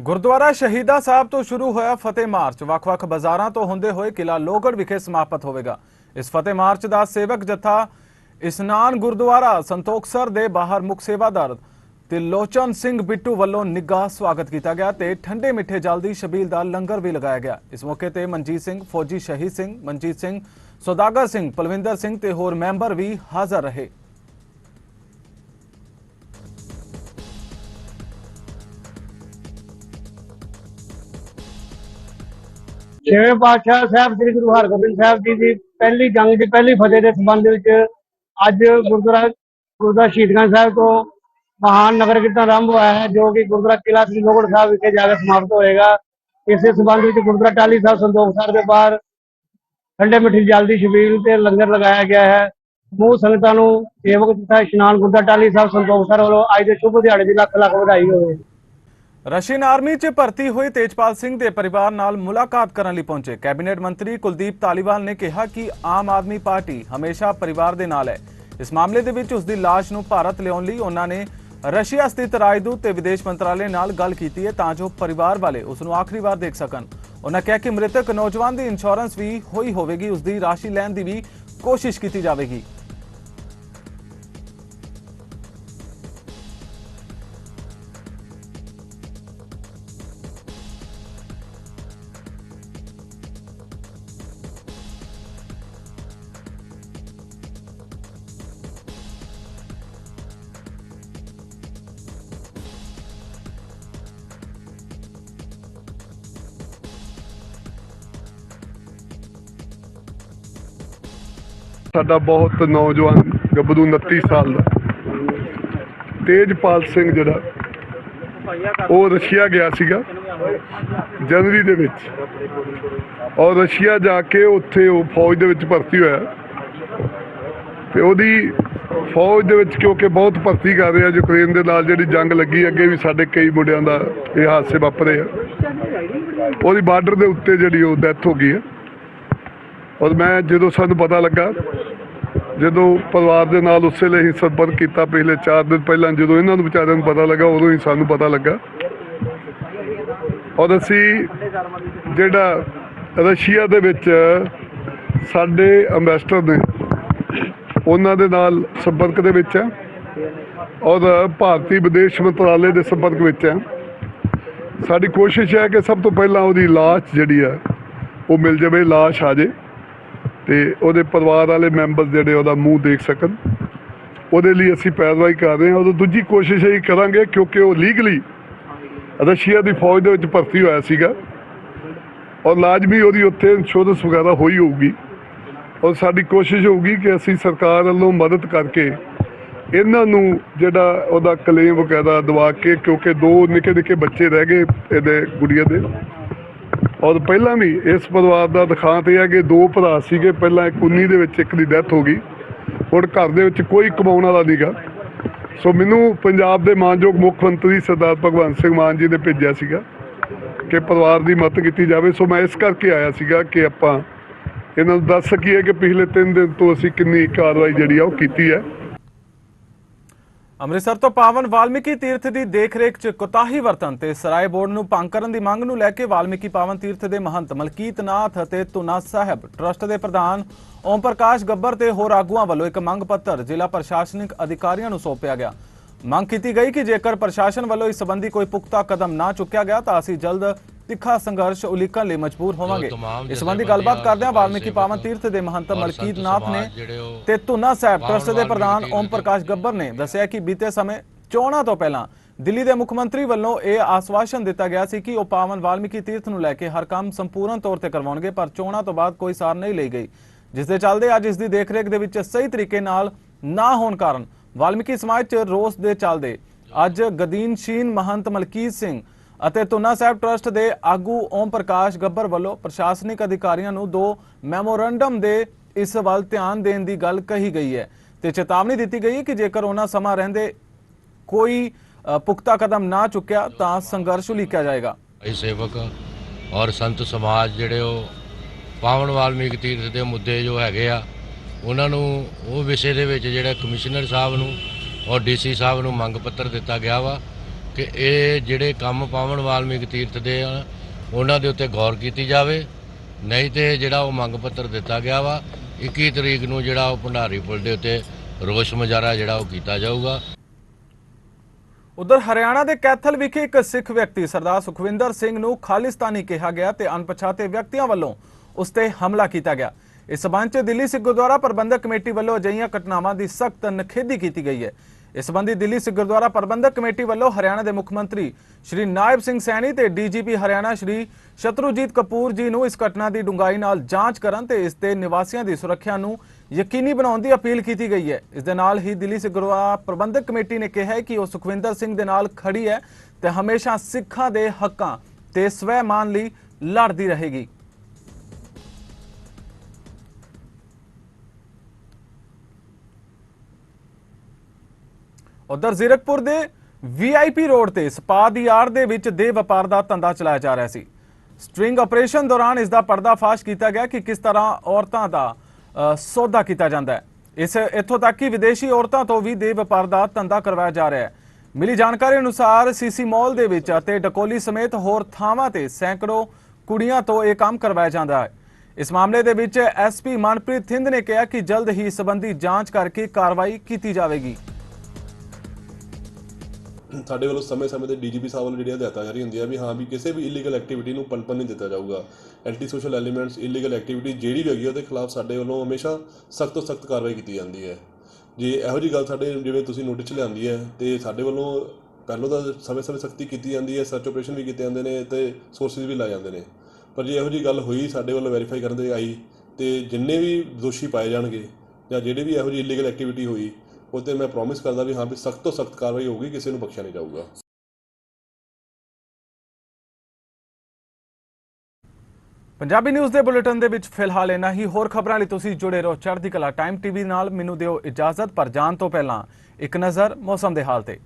ਗੁਰਦੁਆਰਾ ਸ਼ਹੀਦਾ ਸਾਹਿਬ ਤੋਂ ਸ਼ੁਰੂ ਹੋਇਆ ਫਤਿਹ ਮਾਰਚ। ਵੱਖ-ਵੱਖ ਬਾਜ਼ਾਰਾਂ ਤੋਂ ਹੁੰਦੇ ਹੋਏ ਕਿਲਾ ਲੋਹਗੜ੍ਹ ਵਿਖੇ ਸਮਾਪਤ ਹੋਵੇਗਾ। ਇਸ ਫਤਿਹ ਮਾਰਚ ਦਾ ਸੇਵਕ ਜਥਾ ਇਸਨਾਨ ਗੁਰਦੁਆਰਾ ਸੰਤੋਖਸਰ ਦੇ ਬਾਹਰ ਮੁੱਖ ਸੇਵਾਦਾਰ ਤਿਲੋਚਨ ਸਿੰਘ ਬਿੱਟੂ ਵੱਲੋਂ ਨਿੱਘਾ ਸਵਾਗਤ ਕੀਤਾ ਗਿਆ ਤੇ ਠੰਡੇ ਮਿੱਠੇ ਜਲ ਦੀ ਛਬੀਲ ਦਾ ਲੰਗਰ ਵੀ ਲਗਾਇਆ ਗਿਆ। ਇਸ ਮੌਕੇ ਤੇ ਮਨਜੀਤ ਸਿੰਘ, ਫੌਜੀ ਸ਼ਹੀਦ ਸਿੰਘ, ਮਨਜੀਤ ਸਿੰਘ, ਸੌਦਾਗਰ ਸਿੰਘ, ਪਲਵਿੰਦਰ ਸਿੰਘ ਤੇ ਹੋਰ ਮੈਂਬਰ ਵੀ ਹਾਜ਼ਰ ਰਹੇ। ਛੇਵੇਂ ਪਾਤਸ਼ਾਹ ਸਾਹਿਬ ਸ੍ਰੀ ਗੁਰੂ ਹਰਗੋਬਿੰਦ ਸਾਹਿਬ ਜੀ ਦੀ ਪਹਿਲੀ ਜੰਗ ਦੀ ਪਹਿਲੀ ਫਤਿਹ ਦੇ ਸੰਬੰਧ ਵਿੱਚ ਅੱਜ ਗੁਰਦੁਆਰਾ ਗੁਰਦੁਆਰਾ ਸ਼ਹੀਦਗੰਜ ਸਾਹਿਬ ਤੋਂ ਮਹਾਨ ਨਗਰ ਕੀਰਤਨ ਆਰੰਭ ਹੋਇਆ ਹੈ, ਜੋ ਕਿ ਗੁਰਦੁਆਰਾ ਕਿਲ੍ਹਾ ਸ੍ਰੀ ਲੋਹਗੜ੍ਹ ਸਾਹਿਬ ਵਿਖੇ ਜਾ ਕੇ ਸਮਾਪਤ ਹੋਏਗਾ। ਇਸੇ ਸੰਬੰਧ ਵਿੱਚ ਗੁਰਦੁਆਰਾ ਟਾਹਲੀ ਸਾਹਿਬ ਸੰਦੋਖ ਸਾਹਿਬ ਦੇ ਬਾਹਰ ਠੰਡੇ ਮਿੱਠੀ ਜਲ ਦੀ ਛਬੀਲ ਤੇ ਲੰਗਰ ਲਗਾਇਆ ਗਿਆ ਹੈ। ਸਮੂਹ ਸੰਗਤਾਂ ਨੂੰ ਸੇਵਕ ਤਥਾ ਇਸ਼ਨਾਨ ਗੁਰਦੁਆਰਾ ਟਾਹਲੀ ਸਾਹਿਬ ਸੰਦੋਖ ਸਾਹਿਬ ਵੱਲੋਂ ਅੱਜ ਦੇ ਸ਼ੁਭ ਦਿਹਾੜੇ ਦੀ ਲੱਖ ਲੱਖ ਵਧਾਈ ਹੋਵੇ। ਰਸ਼ੀਅਨ ਆਰਮੀ 'ਚ ਭਰਤੀ ਹੋਏ ਤੇਜਪਾਲ ਸਿੰਘ ਦੇ ਪਰਿਵਾਰ ਨਾਲ ਮੁਲਾਕਾਤ ਕਰਨ ਲਈ ਪਹੁੰਚੇ ਕੈਬਨਿਟ ਮੰਤਰੀ ਕੁਲਦੀਪ ਧਾਲੀਵਾਲ ਨੇ ਕਿਹਾ ਕਿ ਆਮ ਆਦਮੀ ਪਾਰਟੀ ਹਮੇਸ਼ਾ ਪਰਿਵਾਰ ਦੇ ਨਾਲ ਹੈ। ਇਸ ਮਾਮਲੇ ਦੇ ਵਿੱਚ ਉਸ ਦੀ ਲਾਸ਼ ਨੂੰ ਭਾਰਤ ਲਿਆਉਣ ਲਈ ਉਹਨਾਂ ਨੇ ਰਸ਼ੀਆ ਸਥਿਤ ਰਾਜਦੂਤ ਤੇ ਵਿਦੇਸ਼ ਮੰਤਰਾਲੇ ਨਾਲ ਗੱਲ ਕੀਤੀ ਹੈ ਤਾਂ ਜੋ ਪਰਿਵਾਰ ਵਾਲੇ ਉਸ ਨੂੰ ਆਖਰੀ ਵਾਰ ਦੇਖ ਸਕਣ। ਉਹਨਾਂ ਕਿਹਾ ਕਿ ਮ੍ਰਿਤਕ ਨੌਜਵਾਨ ਦੀ ਇੰਸ਼ੋਰੈਂਸ ਵੀ ਹੋਈ ਹੋਵੇਗੀ ਉਸ ਦੀ ਰਾਸ਼ੀ ਲੈਣ ਦੀ ਵੀ ਕੋਸ਼ਿਸ਼ ਕੀਤੀ ਜਾਵੇਗੀ। ਸਾਡਾ ਬਹੁਤ ਨੌਜਵਾਨ ਗੱਭਰੂ 29 ਸਾਲ ਦਾ। ਤੇਜਪਾਲ ਸਿੰਘ ਜਿਹੜਾ, ਉਹ ਰਸ਼ੀਆ ਗਿਆ ਸੀਗਾ ਜਨਵਰੀ ਦੇ ਵਿੱਚ। ਔਰ ਰਸ਼ੀਆ ਜਾ ਕੇ ਉੱਥੇ ਉਹ ਫੌਜ ਦੇ ਵਿੱਚ ਭਰਤੀ ਹੋਇਆ। ਤੇ ਉਹਦੀ ਫੌਜ ਦੇ ਵਿੱਚ ਕਿਉਂਕਿ ਬਹੁਤ ਭਰਤੀ ਕਰ ਰਿਹਾ ਯੂਕਰੇਨ ਦੇ ਨਾਲ ਜਿਹੜੀ ਜੰਗ ਲੱਗੀ, ਅੱਗੇ ਵੀ ਸਾਡੇ ਕਈ ਮੁੰਡਿਆਂ ਦਾ ਇਹ ਹਾਦਸੇ ਵਾਪਰੇ ਆ। ਉਹਦੀ ਬਾਰਡਰ ਦੇ ਉੱਤੇ ਜਿਹੜੀ ਉਹ ਡੈਥ ਹੋ ਗਈ ਹੈ ਔਰ ਮੈਂ ਜਦੋਂ ਸਾਨੂੰ ਪਤਾ ਲੱਗਾ ਜਦੋਂ ਪਰਿਵਾਰ ਦੇ ਨਾਲ ਉਸੇ ਲਈ ਹੀ ਸੰਪਰਕ ਕੀਤਾ ਪਿਛਲੇ 4 ਦਿਨ ਪਹਿਲਾਂ, ਜਦੋਂ ਇਹਨਾਂ ਨੂੰ ਵਿਚਾਰਿਆਂ ਨੂੰ ਪਤਾ ਲੱਗਾ, ਉਦੋਂ ਹੀ ਸਾਨੂੰ ਪਤਾ ਲੱਗਾ। ਔਰ ਅਸੀਂ ਜਿਹੜਾ ਰਸ਼ੀਆ ਦੇ ਵਿੱਚ ਸਾਡੇ ਅੰਬੈਸਡਰ ਨੇ, ਉਹਨਾਂ ਦੇ ਨਾਲ ਸੰਪਰਕ ਦੇ ਵਿੱਚ ਹੈ ਔਰ ਭਾਰਤੀ ਵਿਦੇਸ਼ ਮੰਤਰਾਲੇ ਦੇ ਸੰਪਰਕ ਵਿੱਚ ਹੈ ਸਾਡੀ ਕੋਸ਼ਿਸ਼ ਹੈ ਕਿ ਸਭ ਤੋਂ ਪਹਿਲਾਂ ਉਹਦੀ ਲਾਸ਼ ਜਿਹੜੀ ਹੈ ਉਹ ਮਿਲ ਜਾਵੇ, ਲਾਸ਼ ਆ ਜੇ ਤੇ ਉਹਦੇ ਪਰਿਵਾਰ ਵਾਲੇ ਮੈਂਬਰ ਜਿਹੜੇ ਉਹਦਾ ਮੂੰਹ ਦੇਖ ਸਕਣ। ਉਹਦੇ ਲਈ ਅਸੀਂ ਪੈਰਵਾਈ ਕਰ ਰਹੇ ਹਾਂ। ਉਹ ਦੂਜੀ ਕੋਸ਼ਿਸ਼ ਇਹ ਕਰਾਂਗੇ ਕਿਉਂਕਿ ਉਹ ਲੀਗਲੀ ਰਸ਼ੀਆ ਦੀ ਫੌਜ ਦੇ ਵਿੱਚ ਭਰਤੀ ਹੋਇਆ ਸੀਗਾ। ਔਰ ਲਾਜ਼ਮੀ ਉਹਦੀ ਉੱਥੇ ਇੰਸ਼ੋਰੈਂਸ ਵਗੈਰਾ ਹੋਈ ਹੋਊਗੀ। ਔਰ ਸਾਡੀ ਕੋਸ਼ਿਸ਼ ਹੋਊਗੀ ਕਿ ਅਸੀਂ ਸਰਕਾਰ ਵੱਲੋਂ ਮਦਦ ਕਰਕੇ ਇਹਨਾਂ ਨੂੰ ਜਿਹੜਾ ਉਹਦਾ ਕਲੇਮ ਵਗੈਰਾ ਦਵਾ ਕੇ, ਕਿਉਂਕਿ ਦੋ ਨਿੱਕੇ ਨਿੱਕੇ ਬੱਚੇ ਰਹਿ ਗਏ ਇਹਦੇ ਗੁੜੀਆ ਦੇ। ਔਰ ਪਹਿਲਾਂ ਵੀ ਇਸ ਪਰਿਵਾਰ ਦਾ ਦਿਖਾਂਤ ਇਹ ਹੈ ਕਿ ਦੋ ਭਰਾ ਸੀਗੇ, ਪਹਿਲਾਂ ਇੱਕ 19 ਦੇ ਵਿੱਚ, ਇੱਕ ਦੀ ਡੈਥ ਹੋ ਗਈ। ਹੁਣ ਘਰ ਦੇ ਵਿੱਚ ਕੋਈ ਕਮਾਉਣ ਵਾਲਾ ਨਹੀਂਗਾ ਸੋ ਮੈਨੂੰ ਪੰਜਾਬ ਦੇ ਮਾਨਯੋਗ ਮੁੱਖ ਮੰਤਰੀ ਸਰਦਾਰ ਭਗਵੰਤ ਸਿੰਘ ਮਾਨ ਜੀ ਨੇ ਭੇਜਿਆ ਸੀਗਾ ਕਿ ਪਰਿਵਾਰ ਦੀ ਮਦਦ ਕੀਤੀ ਜਾਵੇ। ਸੋ ਮੈਂ ਇਸ ਕਰਕੇ ਆਇਆ ਸੀਗਾ ਕਿ ਆਪਾਂ ਇਹਨਾਂ ਨੂੰ ਦੱਸ ਸਕੀਏ ਕਿ ਪਿਛਲੇ 3 ਦਿਨ ਤੋਂ ਅਸੀਂ ਕਿੰਨੀ ਕਾਰਵਾਈ ਜਿਹੜੀ ਆ ਉਹ ਕੀਤੀ ਹੈ। ਅੰਮ੍ਰਿਤਸਰ ਤੋਂ ਪਾਵਨ ਵਾਲਮੀਕੀ ਤੀਰਥ ਦੀ ਦੇਖਰੇਖ 'ਚ ਕੋਤਾਹੀ ਵਰਤਨ ਤੇ ਸਰਾਏ ਬੋਰਡ ਨੂੰ ਭੰਗ ਕਰਨ ਦੀ ਮੰਗ ਨੂੰ ਲੈ ਕੇ ਵਾਲਮੀਕੀ ਪਾਵਨ ਤੀਰਥ ਦੇ ਮਹੰਤ ਮਲਕੀਤ ਨਾਥ ਅਤੇ ਤੁਨਾ ਸਾਹਿਬ ਟਰਸਟ ਦੇ ਪ੍ਰਧਾਨ ਓਮ ਪ੍ਰਕਾਸ਼ ਗੱਬਰ ਤੇ ਹੋਰ ਆਗੂਆਂ ਵੱਲੋਂ ਇੱਕ ਮੰਗ ਪੱਤਰ ਜ਼ਿਲ੍ਹਾ ਪ੍ਰਸ਼ਾਸਨਿਕ ਅਧਿਕਾਰੀਆਂ ਨੂੰ ਸੌਂਪਿਆ ਗਿਆ। ਮੰਗ ਕੀਤੀ ਗਈ ਕਿ ਜੇਕਰ ਪ੍ਰਸ਼ਾਸਨ ਵੱਲੋਂ ਇਸ ਸੰਬੰਧੀ ਕੋਈ ਪੁਖਤਾ ਕਦਮ ਨਾ ਚੁੱਕਿਆ ਗਿਆ ਤਾਂ ਅਸੀਂ ਜਲਦ ਤਿੱਖਾ ਸੰਘਰਸ਼ ਉਲੀਕਣ ਲਈ ਮਜਬੂਰ ਹੋਵਾਂਗੇ। ਇਸ ਸੰਬੰਧੀ ਗੱਲਬਾਤ ਕਰਦਿਆਂ ਵਾਲਮੀਕੀ ਪਾਵਨ ਤੀਰਥ ਦੇ ਮਹੰਤ ਮਲਕੀਤ ਨਾਥ ਨੇ ਤੇ ਤੁਨਾ ਸਾਹਿਬ ਟਰਸਟ ਦੇ ਪ੍ਰਧਾਨ ਓਮ ਪ੍ਰਕਾਸ਼ ਗੱਬਰ ਨੇ ਦੱਸਿਆ ਕਿ ਬੀਤੇ ਸਮੇਂ ਚੋਣਾਂ ਤੋਂ ਪਹਿਲਾਂ ਦਿੱਲੀ ਦੇ ਮੁੱਖ ਮੰਤਰੀ ਵੱਲੋਂ ਇਹ ਆਸਵਾਸ਼ਨ ਦਿੱਤਾ ਗਿਆ ਸੀ ਕਿ ਉਹ ਪਾਵਨ ਵਾਲਮੀਕੀ ਤੀਰਥ ਨੂੰ ਲੈ ਕੇ ਹਰ ਕੰਮ ਸੰਪੂਰਨ ਤੌਰ ਤੇ ਕਰਵਾਉਣਗੇ ਪਰ ਚੋਣਾਂ ਤੋਂ ਬਾਅਦ ਕੋਈ ਸਾਰ ਨਹੀਂ ਲਈ ਗਈ। ਜਿਸ ਦੇ ਚੱਲਦੇ ਅੱਜ ਇਸ ਦੀ ਦੇਖਰੇਖ ਦੇ ਵਿੱਚ ਸਹੀ ਤਰੀਕੇ ਨਾਲ ਨਾ ਹੋਣ ਕਾਰਨ ਵਾਲਮੀਕੀ ਸਮਾਜ 'ਚ ਰੋਸ ਦੇ ਚੱਲਦੇ। ਅੱਜ ਗਦੀਨਸ਼ੀਨ ਮਹੰਤ ਮਲਕੀਤ ਸਿੰਘ ਅਤੇ ਤੁਨਾ ਸਾਹਿਬ ਟਰਸਟ ਦੇ ਆਗੂ ਓਮ ਪ੍ਰਕਾਸ਼ ਗੱਬਰ ਵੱਲੋਂ ਪ੍ਰਸ਼ਾਸਨਿਕ ਅਧਿਕਾਰੀਆਂ ਨੂੰ ਦੋ ਮੈਮੋਰੰਡਮ ਦੇ ਇਸ ਵੱਲ ਧਿਆਨ ਦੇਣ ਦੀ ਗੱਲ ਕਹੀ ਗਈ ਹੈ। ਤੇ ਚੇਤਾਵਨੀ ਦਿੱਤੀ ਗਈ ਕਿ ਜੇਕਰ ਉਹਨਾਂ ਸਮਾਂ ਰਹਿੰਦੇ ਕੋਈ ਪੁਖਤਾ ਕਦਮ ਨਾ ਚੁੱਕਿਆ ਤਾਂ ਸੰਘਰਸ਼ ਉਲੀਕਿਆ ਜਾਏਗਾ। ਭਾਈ ਸੇਵਕ ਔਰ ਸੰਤ ਸਮਾਜ ਜਿਹੜੇ ਉਹ ਪਾਵਨ ਵਾਲਮੀਕ ਤੀਰਥ ਦੇ ਮੁੱਦੇ ਜੋ ਹੈਗੇ ਆ ਉਹਨਾਂ ਨੂੰ, ਉਹ ਵਿਸ਼ੇ ਦੇ ਵਿੱਚ ਜਿਹੜਾ ਕਮਿਸ਼ਨਰ ਸਾਹਿਬ ਨੂੰ ਔਰ ਡੀਸੀ ਸਾਹਿਬ ਨੂੰ ਮੰਗ ਪੱਤਰ ਦਿੱਤਾ ਗਿਆ ਵਾ ਕਿ ਇਹ ਜਿਹੜੇ ਕੰਮ ਪਾਵਨ ਵਾਲਮੀਕ ਤੀਰਥ ਦੇ ਆ, ਉਹਨਾਂ ਦੇ ਉੱਤੇ ਗੌਰ ਕੀਤੀ ਜਾਵੇ। ਨਹੀਂ ਤੇ ਜਿਹੜਾ ਉਹ ਮੰਗ ਪੱਤਰ ਦਿੱਤਾ ਗਿਆ ਵਾ 21 ਤਰੀਕ ਨੂੰ ਜਿਹੜਾ ਉਹ ਭੰਡਾਰੀ ਪੁਲ ਦੇ ਉੱਤੇ ਰੋਸ ਮੁਜ਼ਾਹਰਾ ਜਿਹੜਾ ਉਹ ਕੀਤਾ ਜਾਊਗਾ। ਉਧਰ ਹਰਿਆਣਾ ਦੇ ਕੈਥਲ ਵਿਖੇ ਇੱਕ ਸਿੱਖ ਵਿਅਕਤੀ ਸਰਦਾਰ ਸੁਖਵਿੰਦਰ ਸਿੰਘ ਨੂੰ ਖਾਲਿਸਤਾਨੀ ਕਿਹਾ ਗਿਆ ਤੇ ਅਣਪਛਾਤੇ ਵਿਅਕਤੀਆਂ ਵੱਲੋਂ ਉਸ ਤੇ ਹਮਲਾ ਕੀਤਾ ਗਿਆ। ਇਸ ਸਬੰਧ 'ਚ ਦਿੱਲੀ ਸਿੱਖ ਗੁਰਦੁਆਰਾ ਪ੍ਰਬੰਧਕ ਕਮੇਟੀ ਵੱਲੋਂ ਅਜਿਹੀਆਂ ਘਟਨਾਵਾਂ ਦੀ ਸਖਤ ਨਿਖੇਧੀ ਕੀਤੀ ਗਈ ਹੈ। ਇਸ ਸੰਬੰਧੀ ਦਿੱਲੀ ਸਿੱਖ ਗੁਰਦੁਆਰਾ ਪ੍ਰਬੰਧਕ ਕਮੇਟੀ ਵੱਲੋਂ ਹਰਿਆਣਾ ਦੇ ਮੁੱਖ ਮੰਤਰੀ ਸ਼੍ਰੀ ਨਾਇਬ ਸਿੰਘ ਸੈਣੀ ਤੇ ਡੀਜੀਪੀ ਹਰਿਆਣਾ ਸ਼੍ਰੀ ਸ਼ਤਰੂਜੀਤ ਕਪੂਰ ਜੀ ਨੂੰ ਇਸ ਘਟਨਾ ਦੀ ਡੂੰਘਾਈ ਨਾਲ ਜਾਂਚ ਕਰਨ ਤੇ ਇਸ ਦੇ ਨਿਵਾਸੀਆਂ ਦੀ ਸੁਰੱਖਿਆ ਨੂੰ ਯਕੀਨੀ ਬਣਾਉਣ ਦੀ ਅਪੀਲ ਕੀਤੀ ਗਈ ਹੈ। ਇਸ ਦੇ ਨਾਲ ਹੀ ਦਿੱਲੀ ਸਿੱਖ ਗੁਰਦੁਆਰਾ ਪ੍ਰਬੰਧਕ ਕਮੇਟੀ ਨੇ ਕਿਹਾ ਹੈ ਕਿ ਉਹ ਸੁਖਵਿੰਦਰ ਸਿੰਘ ਦੇ ਨਾਲ ਖੜੀ ਹੈ ਤੇ ਹਮੇਸ਼ਾ ਸਿੱਖਾਂ ਦੇ ਹੱਕਾਂ ਤੇ ਸਵੈਮਾਨ ਲਈ ਲੜਦੀ ਰਹੇਗੀ। ਉਧਰ ਜ਼ੀਰਕਪੁਰ ਦੇ ਵੀਆਈਪੀ ਰੋਡ ਤੇ ਸਪਾ ਦੀ ਆੜ ਦੇ ਵਿੱਚ ਦੇ ਵਪਾਰ ਦਾ ਧੰਦਾ ਚਲਾਇਆ ਜਾ ਰਿਹਾ ਸੀ। ਸਟ੍ਰਿੰਗ ਆਪਰੇਸ਼ਨ ਦੌਰਾਨ ਇਸ ਦਾ ਪਰਦਾਫਾਸ਼ ਕੀਤਾ ਗਿਆ ਕਿ ਕਿਸ ਤਰ੍ਹਾਂ ਔਰਤਾਂ ਦਾ ਸੌਦਾ ਕੀਤਾ ਜਾਂਦਾ ਹੈ। ਇਸ, ਇੱਥੋਂ ਤੱਕ ਕਿ ਵਿਦੇਸ਼ੀ ਔਰਤਾਂ ਤੋਂ ਵੀ ਦੇ ਵਪਾਰ ਦਾ ਧੰਦਾ ਕਰਵਾਇਆ ਜਾ ਰਿਹਾ ਹੈ। ਮਿਲੀ ਜਾਣਕਾਰੀ ਅਨੁਸਾਰ ਸੀਸੀ ਮਾਲ ਦੇ ਵਿੱਚ ਅਤੇ ਡਕੋਲੀ ਸਮੇਤ ਹੋਰ ਥਾਵਾਂ ਤੇ ਸੈਂਕੜੋ ਕੁੜੀਆਂ ਤੋਂ ਇਹ ਕੰਮ ਕਰਵਾਇਆ ਜਾਂਦਾ ਹੈ। ਇਸ ਮਾਮਲੇ ਦੇ ਵਿੱਚ ਐਸਪੀ ਮਨਪ੍ਰੀਤ ਥਿੰਦ ਨੇ ਕਿਹਾ ਕਿ ਜਲਦ ਹੀ ਸਬੰਧੀ ਜਾਂਚ ਕਰਕੇ ਕਾਰਵਾਈ ਕੀਤੀ ਜਾਵੇਗੀ। ਸਾਡੇ ਵੱਲੋਂ ਸਮੇਂ-ਸਮੇਂ ਤੇ ਡੀਜੀਪੀ ਸਾਹਿਬ ਵੱਲੋਂ ਜਿਹੜੀਆਂ ਹਦਾਇਤਾਂ ਜਾਰੀ ਹੁੰਦੀਆਂ ਵੀ ਹਾਂ ਵੀ ਕਿਸੇ ਵੀ ਇਲੀਗਲ ਐਕਟੀਵਿਟੀ ਨੂੰ ਪਨਪਨ ਨਹੀਂ ਦਿੱਤਾ ਜਾਊਗਾ। Anti social elements illegal activity ਜਿਹੜੀ ਵੀ ਹੈਗੀ ਉਹਦੇ ਖਿਲਾਫ ਸਾਡੇ ਵੱਲੋਂ ਹਮੇਸ਼ਾ ਸਖਤ ਤੋਂ ਸਖਤ ਕਾਰਵਾਈ ਕੀਤੀ ਜਾਂਦੀ ਹੈ। ਜੇ ਇਹੋ ਜੀ ਗੱਲ ਸਾਡੇ ਜਿਵੇਂ ਤੁਸੀਂ ਨੋਟਿਸ 'ਚ ਲਿਆਂਦੀ ਹੈ ਤੇ ਸਾਡੇ ਵੱਲੋਂ ਪਹਿਲੋਂ ਤਾਂ ਸਮੇਂ-ਸਮੇਂ ਸਖਤੀ ਕੀਤੀ ਜਾਂਦੀ ਹੈ ਸਰਚ ਆਪਰੇਸ਼ਨ ਵੀ ਕੀਤੇ ਜਾਂਦੇ ਨੇ ਤੇ ਸੋਰਸਿਸ ਵੀ ਲਾਏ ਜਾਂਦੇ ਨੇ। ਪਰ ਜੇ ਇਹੋ ਜੀ ਗੱਲ ਹੋਈ ਸਾਡੇ ਵੱਲੋਂ ਵੈਰੀਫਾਈ ਕਰਨ ਦੇ ਆਈ ਤੇ ਜਿੰਨੇ ਵੀ ਦੋਸ਼ੀ ਪਾਏ ਜਾਣਗੇ ਜਾਂ ਜਿਹੜੇ ਵੀ ਇਹੋ ਜੀ ਇਲੀਗਲ ਐਕਟੀਵਿਟੀ ਹੋਈ ਉਹ 'ਤੇ ਮੈਂ ਪ੍ਰੋਮਿਸ ਕਰਦਾ ਵੀ ਹਾਂ ਵੀ ਸਖਤ ਤੋਂ ਸਖਤ ਕਾਰਵਾਈ ਹੋਊਗੀ, ਕਿਸੇ ਨੂੰ ਬਖਸ਼ਿਆ ਨਹੀਂ ਜਾਊਗਾ। ਪੰਜਾਬੀ ਨਿਊਜ਼ ਦੇ ਬੁਲੇਟਿਨ ਦੇ ਵਿੱਚ ਫਿਲਹਾਲ ਇੰਨਾ ਹੀ। ਹੋਰ ਖਬਰਾਂ ਲਈ ਤੁਸੀਂ ਜੁੜੇ ਰਹੋ ਚੜ੍ਹਦੀ ਕਲਾ ਟਾਈਮ ਟੀਵੀ ਨਾਲ। ਮੈਨੂੰ ਦਿਓ ਇਜਾਜ਼ਤ, ਪਰ ਜਾਣ ਤੋਂ ਪਹਿਲਾਂ ਇੱਕ ਨਜ਼ਰ ਮੌਸਮ ਦੇ ਹਾਲ ਤੇ।